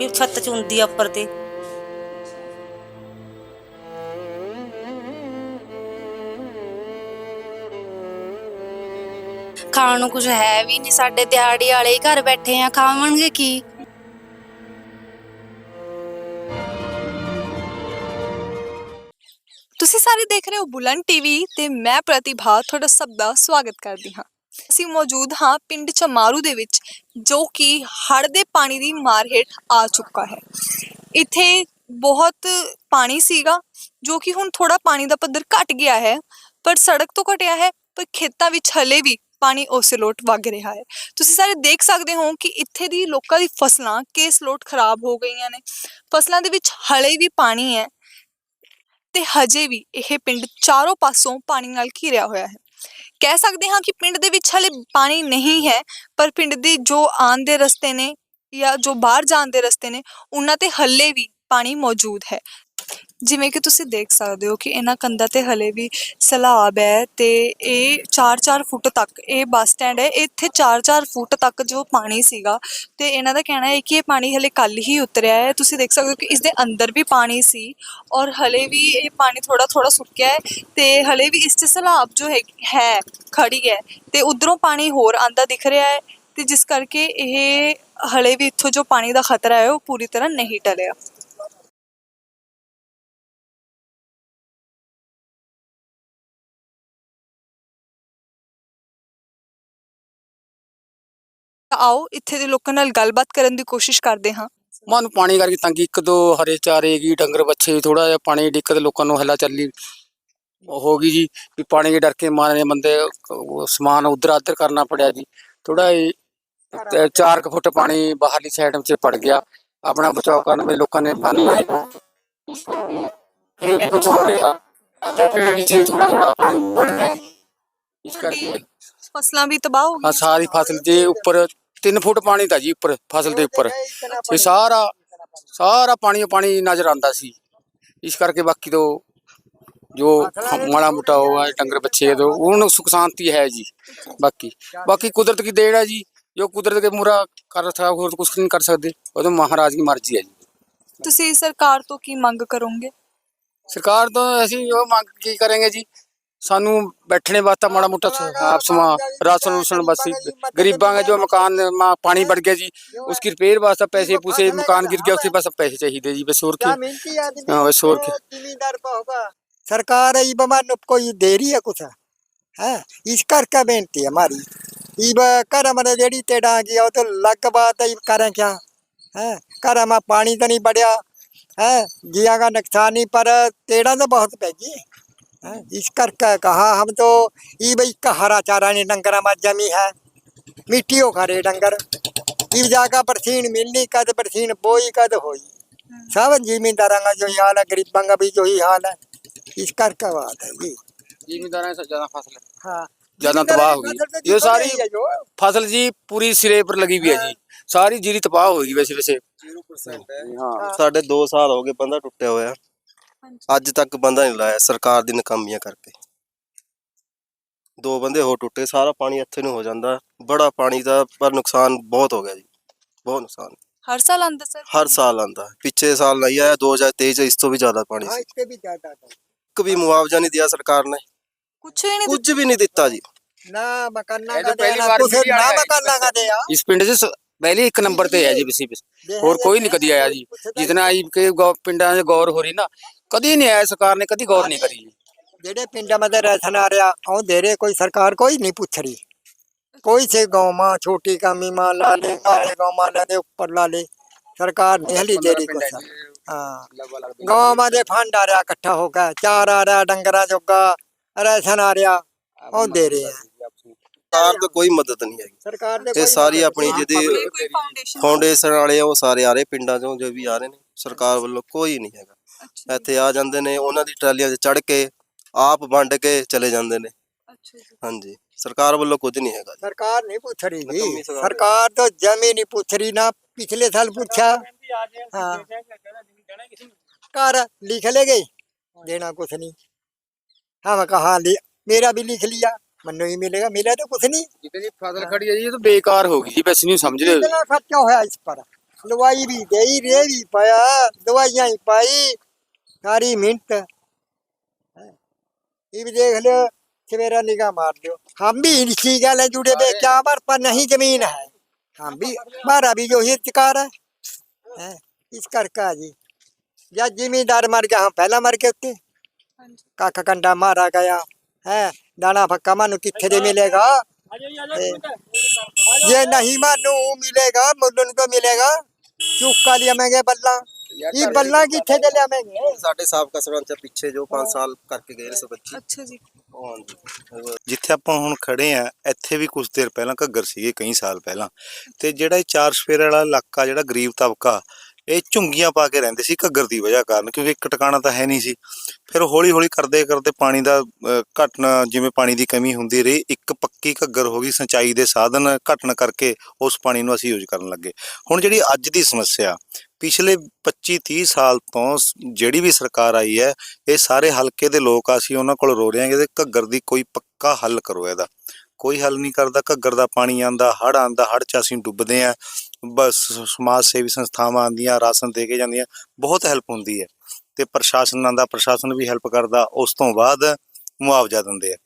ਵੀ ਛੱਤ ਚ ਹੁੰਦੀ ਆ ਉੱਪਰ ਤੇ। ਖਾਣ ਨੂੰ ਕੁਝ ਹੈ ਵੀ ਨਹੀਂ, ਸਾਡੇ ਦਿਹਾੜੀ ਵਾਲੇ ਹੀ ਘਰ ਬੈਠੇ ਆ ਖਾਵਾਂਗੇ ਕੀ? ਤੁਸੀਂ ਸਾਰੇ ਦੇਖ ਰਹੇ ਹੋ ਬੁਲੰਦ ਟੀਵੀ ਤੇ ਮੈਂ ਪ੍ਰਤਿਭਾ, ਤੁਹਾਡਾ ਸਭ ਦਾ ਸਵਾਗਤ ਕਰਦੀ ਹਾਂ। ਅਸੀਂ ਮੌਜੂਦ ਹਾਂ ਪਿੰਡ ਚਮਾਰੂ ਦੇ ਵਿੱਚ, ਜੋ ਕਿ ਹੜ ਦੇ ਪਾਣੀ ਦੀ ਮਾਰ ਹੇਠ ਆ ਚੁੱਕਾ ਹੈ। ਇੱਥੇ ਬਹੁਤ ਪਾਣੀ ਸੀਗਾ, ਜੋ ਕਿ ਹੁਣ ਥੋੜਾ ਪਾਣੀ ਦਾ ਪੱਧਰ ਘਟ ਗਿਆ ਹੈ, ਪਰ ਸੜਕ ਤੋਂ ਘਟਿਆ ਹੈ, ਪਰ ਖੇਤਾਂ ਵਿੱਚ ਹਲੇ ਵੀ ਪਾਣੀ ਉਸੇ ਲੋਟ ਵਗ ਰਿਹਾ ਹੈ। ਤੁਸੀਂ ਸਾਰੇ ਦੇਖ ਸਕਦੇ ਹੋ ਕਿ ਇੱਥੇ ਦੀ ਲੋਕਾਂ ਦੀ ਫਸਲਾਂ ਕਿਸ ਲੋਟ ਖਰਾਬ ਹੋ ਗਈਆਂ ਨੇ। ਫਸਲਾਂ ਦੇ ਵਿੱਚ ਹਲੇ ਵੀ ਪਾਣੀ ਹੈ ਤੇ ਹਜੇ ਵੀ ਇਹ ਪਿੰਡ ਚਾਰੋਂ ਪਾਸੋਂ ਪਾਣੀ ਨਾਲ ਘਿਰਿਆ ਹੋਇਆ ਹੈ। ਕਹਿ ਸਕਦੇ ਹਾਂ ਕਿ ਪਿੰਡ ਦੇ ਵਿੱਚ ਹਲੇ ਪਾਣੀ ਨਹੀਂ ਹੈ, ਪਰ ਪਿੰਡ ਦੇ ਜੋ ਆਉਣ ਦੇ ਰਸਤੇ ਨੇ ਜਾਂ ਜੋ ਬਾਹਰ ਜਾਣ ਦੇ ਰਸਤੇ ਨੇ, ਉਹਨਾਂ ਤੇ ਹੱਲੇ ਵੀ ਪਾਣੀ ਮੌਜੂਦ ਹੈ। ਜਿਵੇਂ ਕਿ ਤੁਸੀਂ ਦੇਖ ਸਕਦੇ ਹੋ ਕਿ ਇਹਨਾਂ ਕੰਧਾਂ ਤੇ ਹਲੇ ਵੀ ਸਲਾਬ ਹੈ ਤੇ ਇਹ 4-4 ਫੁੱਟ ਤੱਕ, ਇਹ ਬੱਸ ਸਟੈਂਡ ਹੈ, ਇੱਥੇ 4-4 ਫੁੱਟ ਤੱਕ ਜੋ ਪਾਣੀ ਸੀਗਾ ਤੇ ਇਹਨਾਂ ਦਾ ਕਹਿਣਾ ਹੈ ਕਿ ਇਹ ਪਾਣੀ ਹਲੇ ਕੱਲ ਹੀ ਉਤਰਿਆ ਹੈ। ਤੁਸੀਂ ਦੇਖ ਸਕਦੇ ਹੋ ਕਿ ਇਸ ਦੇ ਅੰਦਰ ਵੀ ਪਾਣੀ ਸੀ ਔਰ ਹਲੇ ਵੀ ਇਹ ਪਾਣੀ ਥੋੜਾ ਥੋੜਾ ਸੁੱਕਿਆ ਹੈ ਤੇ ਹਲੇ ਵੀ ਇਸ 'ਚ ਸਲਾਬ ਜੋ ਹੈ ਹੈ ਖੜੀ ਹੈ ਤੇ ਉਧਰੋਂ ਪਾਣੀ ਹੋਰ ਆਂਦਾ ਦਿਖ ਰਿਹਾ ਹੈ ਤੇ ਜਿਸ ਕਰਕੇ ਇਹ ਹਲੇ ਵੀ ਇੱਥੋਂ ਜੋ ਪਾਣੀ ਦਾ ਖਤਰਾ ਹੈ ਉਹ ਪੂਰੀ ਤਰ੍ਹਾਂ ਨਹੀਂ ਟਲਿਆ। ਆਓ ਇੱਥੇ ਦੇ ਲੋਕਾਂ ਨਾਲ ਗੱਲਬਾਤ ਕਰਨ ਦੀ ਕੋਸ਼ਿਸ਼ ਕਰਦੇ ਹਾਂ। ਮਾਂ ਨੂੰ ਪਾਣੀ ਕਰਕੇ ਤੰਗੀ ਇੱਕ ਦੋ ਹਰੇ ਚਾਰੇ ਕੀ ਡੰਗਰ ਬੱਚੇ ਥੋੜਾ ਜਿਹਾ ਪਾਣੀ ਦੀ ਦਿੱਕਤ ਲੋਕਾਂ ਨੂੰ ਹੱਲਾ ਚੱਲੀ। ਹੋ ਗਈ ਜੀ ਵੀ ਪਾਣੀ ਦੇ ਡਰ ਕੇ ਮਾਰੇ ਬੰਦੇ ਉਹ ਸਮਾਨ ਉਧਰ ਆਧਰ ਕਰਨਾ ਪੜਿਆ ਜੀ। ਥੋੜਾ 4 ਫੁੱਟ ਪਾਣੀ ਬਾਹਰਲੀ ਸਾਈਡ ਵਿੱਚ ਪੜ ਗਿਆ। ਆਪਣਾ ਬਚਾਅ ਕਰਨ ਵਿੱਚ ਲੋਕਾਂ ਨੇ ਪਾਣੀ ਤੇ ਇਸ ਕਰਕੇ ਫਸਲਾਂ ਵੀ ਤਬਾਹ ਹੋ ਗਈਆਂ। ਸਾਰੀ ਫਸਲ ਦੇ ਉੱਪਰ 3 ਫੁੱਟ ਪਾਣੀ ਤਾਂ ਜੀ ਉੱਪਰ ਫਸਲ ਦੇ ਉੱਪਰ। ਇਹ ਸਾਰਾ ਸਾਰਾ ਪਾਣੀ ਪਾਣੀ ਨਜ਼ਰ ਆਉਂਦਾ ਸੀ। ਇਸ ਕਰਕੇ ਬਾਕੀ ਤੋਂ ਜੋ ਮਾੜਾ ਮੋਟਾ ਹੋਆ ਡੰਗਰ ਬੱਚੇ ਤੋਂ ਉਹਨੂੰ ਸੁਖ ਸ਼ਾਂਤੀ ਹੈ ਜੀ ਬਾਕੀ। ਬਾਕੀ ਕੁਦਰਤ ਦੀ ਦੇਣ ਹੈ ਜੀ ਜੋ ਕੁਦਰਤ ਦੇ ਮੂਰਾ ਕਰ ਸਕਦਾ ਹੋਰ ਕੁਝ ਨਹੀਂ ਕਰ ਸਕਦੇ ਉਹ ਤਾਂ ਮਹਾਰਾਜ ਦੀ ਮਰਜ਼ੀ ਹੈ ਜੀ। ਤੁਸੀਂ ਸਰਕਾਰ ਤੋਂ ਕੀ ਮੰਗ ਕਰੋਗੇ? ਸਰਕਾਰ ਤੋਂ ਅਸੀਂ ਉਹ ਮੰਗ ਕੀ ਕਰਾਂਗੇ ਜੀ सानू बैठने ਵਾਸਤੇ माड़ा मोटा आप समा राशन ਰਾਸ਼ਨ बस गरीबा ਹੀ- ਗਰੀਬਾਂ ਦਾ ਜੋ ਮਕਾਨ ਮਾ- ਪਾਣੀ ਵੜ ਗਿਆ ਜੀ ਉਸकी ਰਿਪੇयर ਵਾਸਤੇ ਪੈਸੇ ਪੂਸੇ ਮਕਾਨ ਗਿਰ ਗਿਆ ਉਸੇ ਬਸ बस और बस और सरकार ये दे रही है कुछ? है? इस कर बेनती है हमारी। ई घर कर जेड़ी ते डांगी और तो लग बात है करें क्या? है? घर में पानी तो नहीं बढ़िया। है? जिया का नुकसान ही पर तेड़ा तो बहुत पैगी है इस करके कहा हम तो ई भाई का हरा चारा नहीं डंगर में जमी है। मिट्टी हो खरे डंगर। इस जागा बरसीन मिलनी कद बरसीन बोई कद हो। हाँ। सब जिमीदार जो ही हाल है गरीबा का भी जो ही हाल है। इस करके बात है जी। जिमीदार ज़्यादा फ़सल हाँ। ज़्यादा तबाह होगी। तो ये सारी फ़सल जी पूरी सिरे पर लगी हुई है जी। हाँ। सारी जीरी तबाह होगी वैसे वैसे। हाँ, हाँ। साढ़े दो साल हो गए बंदा टूटे हुए ਅੱਜ ਤੱਕ ਬੰਦਾ ਨਹੀਂ ਲਾਇਆ ਸਰਕਾਰ ਦੀ ਨਕਾਮੀਆਂ ਕਰਕੇ ਦੋ ਬੰਦੇ ਹੋ ਟੁੱਟੇ ਸਾਰਾ ਪਾਣੀ ਇੱਥੇ ਨੂੰ ਹੋ ਜਾਂਦਾ ਬੜਾ ਪਾਣੀ ਦਾ ਪਰ ਨੁਕਸਾਨ ਬਹੁਤ ਹੋ ਗਿਆ ਜੀ ਬਹੁਤ ਨੁਕਸਾਨ ਹਰ ਸਾਲ ਆਂਦਾ ਸਰ ਹਰ ਸਾਲ ਆਂਦਾ ਪਿਛੇ ਸਾਲ ਨਹੀਂ ਆਇਆ 2023 ਚ ਇਸ ਤੋਂ ਵੀ ਜ਼ਿਆਦਾ ਪਾਣੀ हाँ ਸੀ इससे भी ज्यादा था ਇੱਕ ਵੀ ਮੁਆਵਜ਼ਾ ਨਹੀਂ ਦਿਆ ਸਰਕਾਰ ਨੇ ਕੁਛ ਵੀ ਨਹੀਂ ਕੁਝ ਵੀ ਨਹੀਂ ਦਿੱਤਾ ਜੀ ना मकाना ये का तो पहली देना बार कुछ भी ना आया है। मकाना का दिया इस पिंड से स- पहले एक नंबर पे है जी बसी और कोई नहीं कदी आया जी जितना आई के गौ- पिंडा से गौर हो रही ना ਕਦੀ ਨਹੀਂ ਆਇਆ ਸਰਕਾਰ ਨੇ ਕਦੀ ਗੌਰ ਨਹੀਂ ਕਰੀ। ਜਿਹੜੇ ਪਿੰਡਾਂ ਮਦਰ ਰਹਿਣ ਆ ਰਿਹਾ ਆਉਂਦੇ ਰਹੇ ਕੋਈ ਸਰਕਾਰ ਕੋਈ ਨਹੀਂ ਪੁੱਛ ਰਹੀ। ਕੋਈ ਸੇ ਗਾਉਂ ਮਾਂ ਛੋਟੀ ਕਾਮੀ ਮਾਂ ਲਾ ਲੈ ਕਾਲੇ ਗਾਉਂ ਮਾਂ ਲਾ ਲੈ ਉੱਪਰ ਲਾ ਲੈ। ਸਰਕਾਰ ਨਹੀਂ ਦੇ ਰਹੀ ਕੋਈ ਹਾਂ। ਗਾਉਂ ਮਾਂ ਦੇ ਫੰਡ ਆ ਇਕੱਠਾ ਹੋ ਗਿਆ ਚਾਰ ਆ ਰਿਹਾ ਡੰਗਰਾਂ ਜੋਗਾ ਰਹਿਣ ਆ ਰਿਹਾ ਆਉਂਦੇ ਰਹੇ ਆ। ਸਰਕਾਰ ਤੋਂ ਕੋਈ ਮਦਦ ਨਹੀਂ ਹੈਗੀ। ਸਰਕਾਰ ਨੇ ਇਹ ਸਾਰੀ ਆਪਣੀ ਜਿਹਦੀ ਫਾਊਂਡੇਸ਼ਨ ਵਾਲੇ ਆ ਉਹ ਸਾਰੇ ਆ ਰਹੇ ਪਿੰਡਾਂ ਚੋਂ ਜੋ ਵੀ ਆ ਰਹੇ ਨੇ ਸਰਕਾਰ ਵੱਲੋਂ ਕੋਈ ਨਹੀਂ ਹੈਗਾ। ਇੱਥੇ ਆ ਜਾਂਦੇ ਨੇ ਉਹਨਾਂ ਦੀ ਟਰਾਲੀਆਂ 'ਚ ਚੜ ਕੇ ਆਪ ਵੰਡ ਕੇ ਚਲੇ ਜਾਂਦੇ ਨੇ ਅੱਛਾ ਜੀ ਹਾਂਜੀ ਸਰਕਾਰ ਵੱਲੋਂ ਕੁਝ ਨਹੀਂ ਹੈਗਾ ਜੀ। ਸਰਕਾਰ ਨਹੀਂ ਪੁੱਛ ਰਹੀ ਜੀ ਨਕਮੀ ਸਰਕਾਰ। ਸਰਕਾਰ ਤੋਂ ਜਮੀ ਨਹੀਂ ਪੁੱਛ ਰਹੀ ਨਾ ਪਿਛਲੇ ਸਾਲ ਪੁੱਛਾ ਹਾਂ कर लिख ले गई देना कुछ नहीं हम कहा li, मेरा भी लिख लिया मनु ही मिलेगा मिला तो कुछ नहीं जितनी फसल खड़ी है जी ये तो बेकार होगी जी वैसे नहीं समझ रहे इतना खर्चा होया इस पर ਲਵਾਈ ਵੀ ਦੇਈ ਰੇ ਵੀ ਪਾਇਆ ਦਵਾਈਆਂ ਹੀ ਪਾਈ सारी मिनट हाँ। देख लो सवेरा निगाह मार लो। हम भी इसी गल जुड़े पे क्या पर नहीं ज़मीन है। हम भी हमारा भी जो हितकार है, है इस कर जी। या जिमीदार मर गया हम पहला मर के उत्ते कख कंडा मारा गया। है दाना फक्का मानू कितने मिलेगा। ये नहीं मानू मिलेगा मुर्दन को मिलेगा। चुका लिया महँगे बल्ला। ਇਹ ਬੱਲਾ ਕਿੱਥੇ ਦੇ ਲਿਆਵੇਂਗੇ ਸਾਡੇ ਸਾਬਕਾ ਸਰਪੰਚ ਪਿੱਛੇ ਜੋ 5 ਸਾਲ ਕਰਕੇ ਗਏ ਨੇ ਅੱਛਾ ਜੀ। ਹਾਂਜੀ। ਜਿੱਥੇ ਆਪਾਂ ਹੁਣ ਖੜੇ ਆ ਇੱਥੇ ਵੀ ਕੁਝ ਦੇਰ ਪਹਿਲਾਂ ਘੱਗਰ ਸੀਗੇ ਕਈ ਸਾਲ ਪਹਿਲਾਂ। ਤੇ ਜਿਹੜਾ ਇਹ ਚਾਰ ਸਫੇਰ ਵਾਲਾ ਇਲਾਕਾ ਜਿਹੜਾ ਗਰੀਬ ਤਬਕਾ ਇਹ ਝੁੰਗੀਆਂ ਪਾ ਕੇ ਰਹਿੰਦੇ ਸੀ ਘੱਗਰ ਦੀ ਵਜ੍ਹਾ ਕਾਰਨ ਕਿਉਂਕਿ ਇੱਕ ਟਿਕਾਣਾ ਤਾਂ ਹੈ ਨਹੀਂ ਸੀ। ਫਿਰ ਹੌਲੀ ਹੌਲੀ ਕਰਦੇ ਕਰਦੇ ਪਾਣੀ ਦਾ ਘਟਨਾ ਜਿਵੇਂ ਪਾਣੀ ਦੀ ਕਮੀ ਹੁੰਦੀ ਰਹੀ ਇੱਕ ਪੱਕੀ ਘੱਗਰ ਹੋ ਗਈ ਸਿੰਚਾਈ ਦੇ ਸਾਧਨ ਘਟਣ ਕਰਕੇ ਉਸ ਪਾਣੀ ਨੂੰ ਅਸੀਂ ਯੂਜ਼ ਕਰਨ ਲੱਗੇ। ਹੁਣ ਜਿਹੜੀ ਅੱਜ ਦੀ ਸਮੱਸਿਆ ਪਿਛਲੇ 25 30 ਸਾਲ ਤੋਂ ਜਿਹੜੀ ਵੀ ਸਰਕਾਰ ਆਈ ਹੈ, ਇਹ ਸਾਰੇ ਹਲਕੇ ਦੇ ਲੋਕ ਅਸੀਂ ਉਹਨਾਂ ਕੋਲ ਰੋ ਰਹੇ ਹਾਂ ਕਿ ਘੱਗਰ ਦੀ ਕੋਈ ਪੱਕਾ ਹੱਲ ਕਰੋ ਇਹਦਾ। ਕੋਈ ਹੱਲ ਨਹੀਂ ਕਰਦਾ, ਘੱਗਰ ਦਾ ਪਾਣੀ ਆਂਦਾ ਹੜ ਆਂਦਾ ਹੜ ਚ ਅਸੀਂ ਡੁੱਬਦੇ ਆ ਬਸ ਸਮਾਜ ਸੇਵੀ ਸੰਸਥਾਵਾਂ ਆਂਦੀਆਂ ਰਾਸ਼ਨ ਦੇ ਕੇ ਜਾਂਦੀਆਂ, ਬਹੁਤ ਹੈਲਪ ਹੁੰਦੀ ਹੈ। ਤੇ ਪ੍ਰਸ਼ਾਸਨ ਆਂਦਾ ਪ੍ਰਸ਼ਾਸਨ ਵੀ ਹੈਲਪ ਕਰਦਾ, ਉਸ ਤੋਂ ਬਾਅਦ ਮੁਆਵਜ਼ਾ ਦਿੰਦੇ ਆ।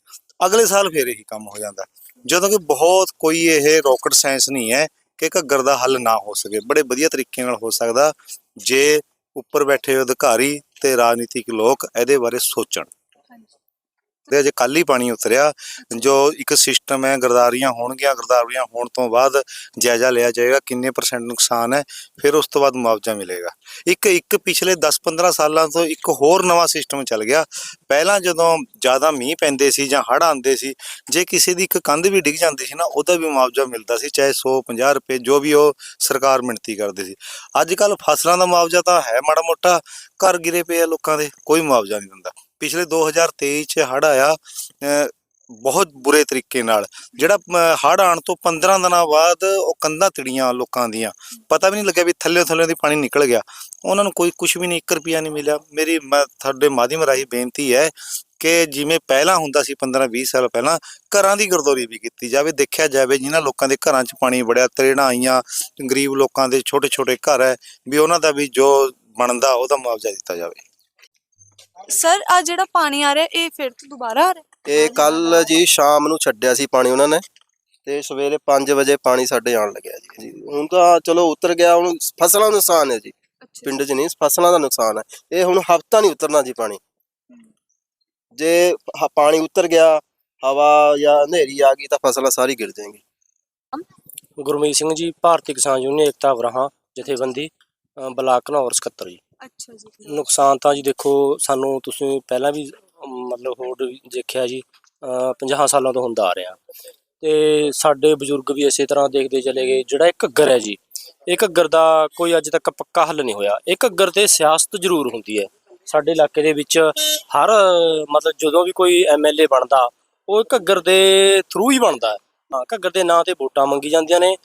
ਅਗਲੇ ਸਾਲ ਫੇਰ ਇਹੀ ਕੰਮ ਹੋ ਜਾਂਦਾ। ਜਦੋਂ ਕਿ ਬਹੁਤ ਕੋਈ ਇਹ ਰੋਕਟ ਸਾਇੰਸ ਨਹੀਂ ਹੈ ਕਿ ਘੱਗਰ ਦਾ ਹੱਲ ਨਾ ਹੋ ਸਕੇ। ਬੜੇ ਵਧੀਆ ਤਰੀਕੇ ਨਾਲ ਹੋ ਸਕਦਾ ਜੇ ਉੱਪਰ ਬੈਠੇ ਅਧਿਕਾਰੀ ਤੇ ਰਾਜਨੀਤਿਕ ਲੋਕ ਇਹਦੇ ਬਾਰੇ ਸੋਚਣ। ਤੇ ਅਜੇ ਕੱਲ ਹੀ ਪਾਣੀ ਉਤਰਿਆ। ਜੋ ਇੱਕ ਸਿਸਟਮ ਹੈ ਗਰਦਾਰੀਆਂ ਹੋਣਗੀਆਂ ਗਰਦਾਰੀਆਂ ਹੋਣ ਤੋਂ ਬਾਅਦ ਜਾਇਜ਼ਾ ਲਿਆ ਜਾਏਗਾ, ਕਿੰਨੇ ਪਰਸੈਂਟ ਨੁਕਸਾਨ ਹੈ, ਫਿਰ ਉਸ ਤੋਂ ਬਾਅਦ ਮੁਆਵਜ਼ਾ ਮਿਲੇਗਾ। ਇੱਕ ਇੱਕ ਪਿਛਲੇ 10-15 ਸਾਲਾਂ ਤੋਂ ਇੱਕ ਹੋਰ ਨਵਾਂ ਸਿਸਟਮ ਚੱਲ ਗਿਆ। ਪਹਿਲਾਂ ਜਦੋਂ ਜ਼ਿਆਦਾ ਮੀਂਹ ਪੈਂਦੇ ਸੀ ਜਾਂ ਹੜ੍ਹ ਆਉਂਦੇ ਸੀ, ਜੇ ਕਿਸੇ ਦੀ ਇੱਕ ਕੰਧ ਵੀ ਡਿੱਗ ਜਾਂਦੀ ਸੀ ਨਾ, ਉਹਦਾ ਵੀ ਮੁਆਵਜ਼ਾ ਮਿਲਦਾ ਸੀ, ਚਾਹੇ 150 ਰੁਪਏ, ਜੋ ਵੀ ਉਹ ਸਰਕਾਰ ਮਿਣਤੀ ਕਰਦੀ ਸੀ। ਅੱਜ ਕੱਲ ਫਸਲਾਂ ਦਾ ਮੁਆਵਜ਼ਾ ਤਾਂ ਹੈ ਮਾੜਾ ਮੋਟਾ, ਘਰ ਗਿਰੇ ਪਏ ਆ ਲੋਕਾਂ ਦੇ, ਕੋਈ ਮੁਆਵਜ਼ਾ ਨਹੀਂ ਦਿੰਦਾ। ਪਿਛਲੇ 2023 ਚ ਹੜ੍ਹ ਆਇਆ ਅਹ, ਬਹੁਤ ਬੁਰੇ ਤਰੀਕੇ ਨਾਲ। ਜਿਹੜਾ ਅਹ, ਹੜ੍ਹ ਆਉਣ ਤੋਂ 15 ਦਿਨਾਂ ਬਾਅਦ ਉਹ ਕੰਧਾਂ ਤਿੜੀਆਂ ਲੋਕਾਂ ਦੀਆਂ। ਪਤਾ ਵੀ ਨਹੀਂ ਲੱਗਿਆ ਵੀ ਥੱਲੇ ਥੱਲੇ ਦੀ ਪਾਣੀ ਨਿਕਲ ਗਿਆ। ਉਹਨਾਂ ਨੂੰ ਕੋਈ ਕੁਝ ਵੀ ਨਹੀਂ 1 ਰੁਪਿਆ ਨਹੀਂ ਮਿਲਿਆ। ਮੇਰੀ ਮੈਂ ਤੁਹਾਡੇ ਮਾਧਿਅਮ ਰਾਹੀਂ ਬੇਨਤੀ ਹੈ ਕਿ ਜਿਵੇਂ ਪਹਿਲਾਂ ਹੁੰਦਾ ਸੀ 15 20 ਸਾਲ ਪਹਿਲਾਂ ਘਰਾਂ ਦੀ ਗਰਦੌਰੀ ਵੀ ਕੀਤੀ ਜਾਵੇ ਦੇਖਿਆ ਜਾਵੇ ਜਿਨ੍ਹਾਂ ਲੋਕਾਂ ਦੇ ਘਰਾਂ 'ਚ ਪਾਣੀ ਵੜਿਆ ਤਰੇੜਾਂ ਆਈਆਂ ਗਰੀਬ ਲੋਕਾਂ ਦੇ ਛੋਟੇ ਛੋਟੇ ਘਰ ਹੈ ਵੀ ਉਹਨਾਂ ਦਾ ਵੀ ਜੋ ਬਣਦਾ ਉਹਦਾ ਮੁਆਵਜ਼ਾ ਦਿੱਤਾ ਜਾਵੇ। ਸਰ ਆ ਜਿਹੜਾ ਪਾਣੀ ਆ ਰਿਹਾ ਇਹ ਫਿਰ ਤੋਂ ਦੁਬਾਰਾ ਆ ਰਿਹਾ? ਇਹ ਕੱਲ ਜੀ ਸ਼ਾਮ ਨੂੰ ਛੱਡਿਆ ਸੀ ਪਾਣੀ ਉਹਨਾਂ ਨੇ ਤੇ ਸਵੇਰੇ 5 ਵਜੇ ਪਾਣੀ ਸਾਡੇ ਆਉਣ ਲੱਗਿਆ ਜੀ। ਹੁਣ ਤਾਂ ਚਲੋ ਉਤਰ ਗਿਆ ਹੁਣ ਫਸਲਾਂ ਦਾ ਨੁਕਸਾਨ ਹੈ ਜੀ। ਪਿੰਡ 'ਚ ਨਹੀਂ ਫਸਲਾਂ ਦਾ ਨੁਕਸਾਨ ਹੈ। ਇਹ ਹੁਣ ਹਫਤਾ ਨਹੀਂ ਉਤਰਨਾ ਜੀ ਪਾਣੀ। ਜੇ ਪਾਣੀ ਉਤਰ ਗਿਆ ਹਵਾ ਜਾਂ ਹਨੇਰੀ ਆ ਗਈ ਤਾਂ ਫਸਲਾਂ ਸਾਰੀ ਗਿਰ ਜਾਣਗੀ ਗੁਰਮੀਤ ਸਿੰਘ ਜੀ ਭਾਰਤੀ ਕਿਸਾਨ ਯੂਨੀਅਨ ਏਕਤਾ ਵਰਾਹਾਂ ਜਥੇਬੰਦੀ ਬਲਾਕ ਘਨੌਰ ਸਕੱਤਰ ਜੀ। ਅੱਛਾ ਜੀ। ਨੁਕਸਾਨ ਤਾਂ ਜੀ ਦੇਖੋ, ਸਾਨੂੰ ਤੁਸੀਂ ਪਹਿਲਾਂ ਵੀ, ਮਤਲਬ ਹੋਰ ਦੇਖਿਆ ਜੀ 50 ਸਾਲਾਂ ਤੋਂ ਹੁੰਦਾ ਆ ਰਿਹਾ। ਤੇ ਸਾਡੇ ਬਜ਼ੁਰਗ ਵੀ ਇਸੇ ਤਰ੍ਹਾਂ ਦੇਖਦੇ ਚਲੇ ਗਏ, ਜਿਹੜਾ ਇੱਕ ਘੱਗਰ ਹੈ ਜੀ, ਇਹ ਘੱਗਰ ਦਾ ਕੋਈ ਅੱਜ ਤੱਕ ਪੱਕਾ ਹੱਲ ਨਹੀਂ ਹੋਇਆ। ਇਹ ਘੱਗਰ ਤੇ ਸਿਆਸਤ ਜ਼ਰੂਰ ਹੁੰਦੀ ਹੈ। ਸਾਡੇ ਇਲਾਕੇ ਦੇ ਵਿੱਚ ਹਰ, ਮਤਲਬ ਜਦੋਂ ਵੀ ਕੋਈ ਐਮਐਲਏ ਬਣਦਾ, ਉਹ ਘੱਗਰ ਦੇ ਥਰੂ ਹੀ ਬਣਦਾ। ਹਾਂ, ਘੱਗਰ ਦੇ ਨਾਂ ਤੇ ਵੋਟਾਂ ਮੰਗੀ ਜਾਂਦੀਆਂ ਨੇ।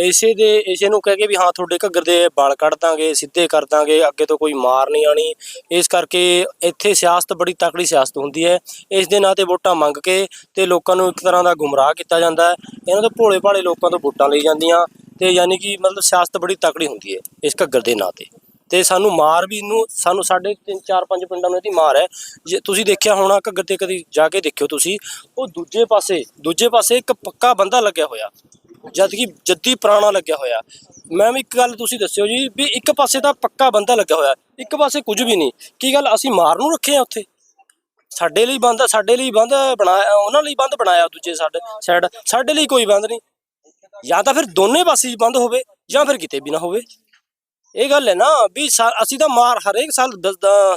ਇਸੇ ਦੇ ਇਸੇ ਨੂੰ ਕਹਿ ਕੇ ਵੀ ਹਾਂ, ਤੁਹਾਡੇ ਘੱਗਰ ਦੇ ਵਾਲ ਕੱਢ ਦਾਂਗੇ, ਸਿੱਧੇ ਕਰ ਦਾਂਗੇ, ਅੱਗੇ ਤੋਂ ਕੋਈ ਮਾਰ ਨਹੀਂ ਆਣੀ ਇਸ ਕਰਕੇ ਇੱਥੇ ਸਿਆਸਤ ਬੜੀ ਤਕੜੀ ਸਿਆਸਤ ਹੁੰਦੀ ਹੈ। ਇਸ ਦੇ ਨਾਂ ਤੇ ਵੋਟਾਂ ਮੰਗ ਕੇ ਤੇ ਲੋਕਾਂ ਨੂੰ ਇੱਕ ਤਰ੍ਹਾਂ ਦਾ ਗੁੰਮਰਾਹ ਕੀਤਾ ਜਾਂਦਾ ਹੈ। ਇਹਨਾਂ ਤੋਂ ਭੋਲੇ ਭਾਲੇ ਲੋਕਾਂ ਤੋਂ ਵੋਟਾਂ ਲਈ ਜਾਂਦੀਆਂ ਤੇ ਯਾਨੀ ਕਿ ਮਤਲਬ ਸਿਆਸਤ ਬੜੀ ਤਕੜੀ ਹੁੰਦੀ ਹੈ ਇਸ ਘੱਗਰ ਦੇ ਨਾਂ ਤੇ। ਤੇ ਸਾਨੂੰ ਮਾਰ ਵੀ ਇਹਨੂੰ ਸਾਨੂੰ ਸਾਡੇ ਤਿੰਨ, ਚਾਰ, ਪੰਜ ਪਿੰਡਾਂ ਨੂੰ ਇਹਦੀ ਮਾਰ ਹੈ। ਜੇ ਤੁਸੀਂ ਦੇਖਿਆ ਹੋਣਾ ਘੱਗਰ ਤੇ ਕਦੀ ਜਾ ਕੇ ਦੇਖਿਓ ਤੁਸੀਂ, ਉਹ ਦੂਜੇ ਪਾਸੇ ਦੂਜੇ ਪਾਸੇ ਇੱਕ ਪੱਕਾ ਬੰਦਾ ਲੱਗਿਆ ਹੋਇਆ। ਜਦ ਕਿ ਜੱਦੀ ਪੁਰਾਣਾ ਲੱਗਿਆ ਹੋਇਆ। ਮੈਮ ਇੱਕ ਗੱਲ ਤੁਸੀਂ ਦੱਸਿਓ ਜੀ ਵੀ ਇੱਕ ਪਾਸੇ ਤਾਂ ਪੱਕਾ ਬੰਦਾ ਲੱਗਿਆ ਹੋਇਆ, ਇੱਕ ਪਾਸੇ ਕੁਝ ਵੀ ਨਹੀਂ। ਕੀ ਗੱਲ ਅਸੀਂ ਮਾਰ ਨੂੰ ਰੱਖੇ ਆ ਉੱਥੇ? ਸਾਡੇ ਲਈ ਬੰਦ, ਸਾਡੇ ਲਈ ਬੰਦ ਬਣਾਇਆ, ਉਹਨਾਂ ਲਈ ਬੰਦ ਬਣਾਇਆ ਦੂਜੇ ਸਾਡੇ ਸਾਈਡ ਸਾਡੇ ਲਈ ਕੋਈ ਬੰਦ ਨਹੀਂ। ਜਾਂ ਤਾਂ ਫਿਰ ਦੋਨੇ ਪਾਸੇ ਬੰਦ ਹੋਵੇ ਜਾਂ ਫਿਰ ਕਿਤੇ ਵੀ ਨਾ ਹੋਵੇ। ਇਹ ਗੱਲ ਹੈ ਨਾ ਵੀ ਅਸੀਂ ਤਾਂ ਮਾਰ, ਹਰੇਕ ਸਾਲ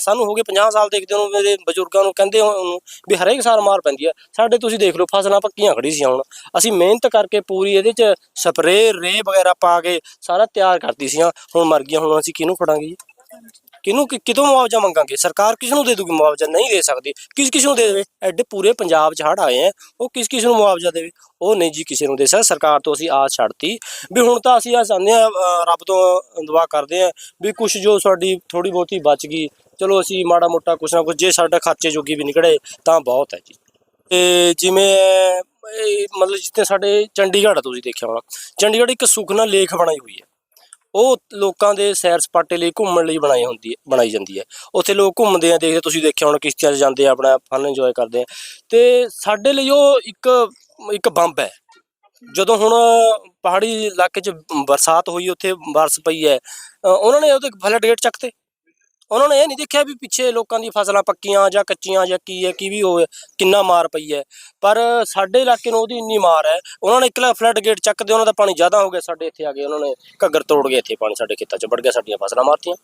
ਸਾਨੂੰ ਹੋ ਗਏ 50 ਸਾਲ ਦੇਖਦੇ ਨੂੰ ਮੇਰੇ ਬਜ਼ੁਰਗਾਂ ਨੂੰ ਕਹਿੰਦੇ ਉਹਨੂੰ ਵੀ ਹਰੇਕ ਸਾਲ ਮਾਰ ਪੈਂਦੀ ਹੈ। ਸਾਡੇ ਤੁਸੀਂ ਦੇਖ ਲਓ, ਫਸਲਾਂ ਪੱਕੀਆਂ ਖੜੀ ਸੀ ਹੁਣ। ਅਸੀਂ ਮਿਹਨਤ ਕਰਕੇ ਪੂਰੀ ਇਹਦੇ ਚ ਸਪਰੇਅ ਰੇ ਵਗੈਰਾ ਪਾ ਕੇ ਸਾਰਾ ਤਿਆਰ ਕਰਤੀ ਸੀ ਹੁਣ ਮਰ ਗਈਆਂ, ਹੁਣ ਅਸੀਂ ਕਿਹਨੂੰ ਫੜਾਂਗੇ ਜੀ? ਕਿਹਨੂੰ ਕਿ- ਕਿਦੋਂ ਮੁਆਵਜ਼ਾ ਮੰਗਾਂਗੇ? ਸਰਕਾਰ ਕਿਸ ਨੂੰ ਦੇ ਦੂਗੀ ਮੁਆਵਜ਼ਾ? ਨਹੀਂ ਦੇ ਸਕਦੀ। ਕਿਸ ਕਿਸ ਨੂੰ ਦੇ ਦੇਵੇ? ਐਡੇ ਪੂਰੇ ਪੰਜਾਬ 'ਚ ਹੜ੍ਹ ਆਏ ਆ ਉਹ ਕਿਸ ਕਿਸ ਨੂੰ ਮੁਆਵਜ਼ਾ ਦੇਵੇ? ਉਹ ਨਹੀਂ ਜੀ ਕਿਸੇ ਨੂੰ ਦੇ ਸਕਦਾ। ਸਰਕਾਰ ਤੋਂ ਅਸੀਂ ਆਸ ਛੱਡਤੀ। ਵੀ ਹੁਣ ਤਾਂ ਅਸੀਂ ਆ ਚਾਹੁੰਦੇ ਆ ਰੱਬ ਤੋਂ ਦੁਆ ਕਰਦੇ ਆ ਵੀ ਕੁਝ ਜੋ ਸਾਡੀ ਥੋੜੀ ਬਹੁਤੀ ਬਚ ਗਈ, ਚਲੋ ਅਸੀਂ ਮਾੜਾ ਮੋਟਾ ਕੁਛ ਨਾ ਕੁਛ, ਜੇ ਸਾਡਾ ਖਰਚੇ ਜੋਗੀ ਵੀ ਨਿਕਲੇ, ਤਾਂ ਬਹੁਤ ਹੈ ਜੀ। ਤੇ ਜਿਵੇਂ ਮਤਲਬ ਜਿੱਥੇ ਸਾਡੇ ਚੰਡੀਗੜ੍ਹ ਤੁਸੀਂ ਦੇਖਿਆ ਹੋਣਾ। ਚੰਡੀਗੜ੍ਹ ਇੱਕ ਸੁਖਨਾ ਲੇਖ ਬਣਾਈ ਹੋਈ ਹੈ। ਉਹ ਲੋਕਾਂ ਦੇ ਸੈਰ ਸਪਾਟੇ ਲਈ ਘੁੰਮਣ ਲਈ ਬਣਾਈ ਹੁੰਦੀ ਹੈ, ਬਣਾਈ ਜਾਂਦੀ ਹੈ। ਉੱਥੇ ਲੋਕ ਘੁੰਮਦੇ ਆ, ਦੇਖਦੇ ਤੁਸੀਂ ਦੇਖਿਆ ਹੋਣਾ ਕਿਸ਼ਤੀਆਂ 'ਚ ਜਾਂਦੇ ਆ, ਆਪਣਾ ਫਨ ਇੰਜੋਏ ਕਰਦੇ ਆ। ਤੇ ਸਾਡੇ ਲਈ ਉਹ ਇੱਕ ਇੱਕ ਬੰਬ ਹੈ। ਜਦੋਂ ਹੁਣ ਪਹਾੜੀ ਇਲਾਕੇ 'ਚ ਬਰਸਾਤ ਹੋਈ, ਉੱਥੇ ਬਾਰਿਸ਼ ਪਈ ਹੈ ਉਹਨਾਂ ਨੇ ਉਹਦੇ ਫਲੱਡ ਗੇਟ ਚੱਕਤੇ ਉਹਨਾਂ ਨੇ ਇਹ ਨਹੀਂ ਦੇਖਿਆ ਵੀ ਪਿੱਛੇ ਲੋਕਾਂ ਦੀ ਫਸਲਾਂ ਪੱਕੀਆਂ ਜਾਂ ਕੱਚੀਆਂ ਜਾਂ ਕੀ ਹੈ, ਕੀ ਵੀ ਹੋਵੇ, ਕਿੰਨਾ ਮਾਰ ਪਈ ਹੈ। ਪਰ ਸਾਡੇ ਇਲਾਕੇ ਨੂੰ ਉਹਦੀ ਇੰਨੀ ਮਾਰ ਹੈ, ਉਹਨਾਂ ਨੇ ਇਕਲਾ ਫਲੱਡ ਗੇਟ ਚੱਕਦੇ ਉਹਨਾਂ ਦਾ ਪਾਣੀ ਜ਼ਿਆਦਾ ਹੋ ਗਿਆ, ਸਾਡੇ ਇੱਥੇ ਆ ਗਏ, ਉਹਨਾਂ ਨੇ ਘੱਗਰ ਤੋੜ ਗਏ, ਇੱਥੇ ਪਾਣੀ ਸਾਡੇ ਖੇਤਾਂ 'ਚ ਵੜ ਗਿਆ, ਸਾਡੀਆਂ ਫਸਲਾਂ ਮਾਰਤੀਆਂ।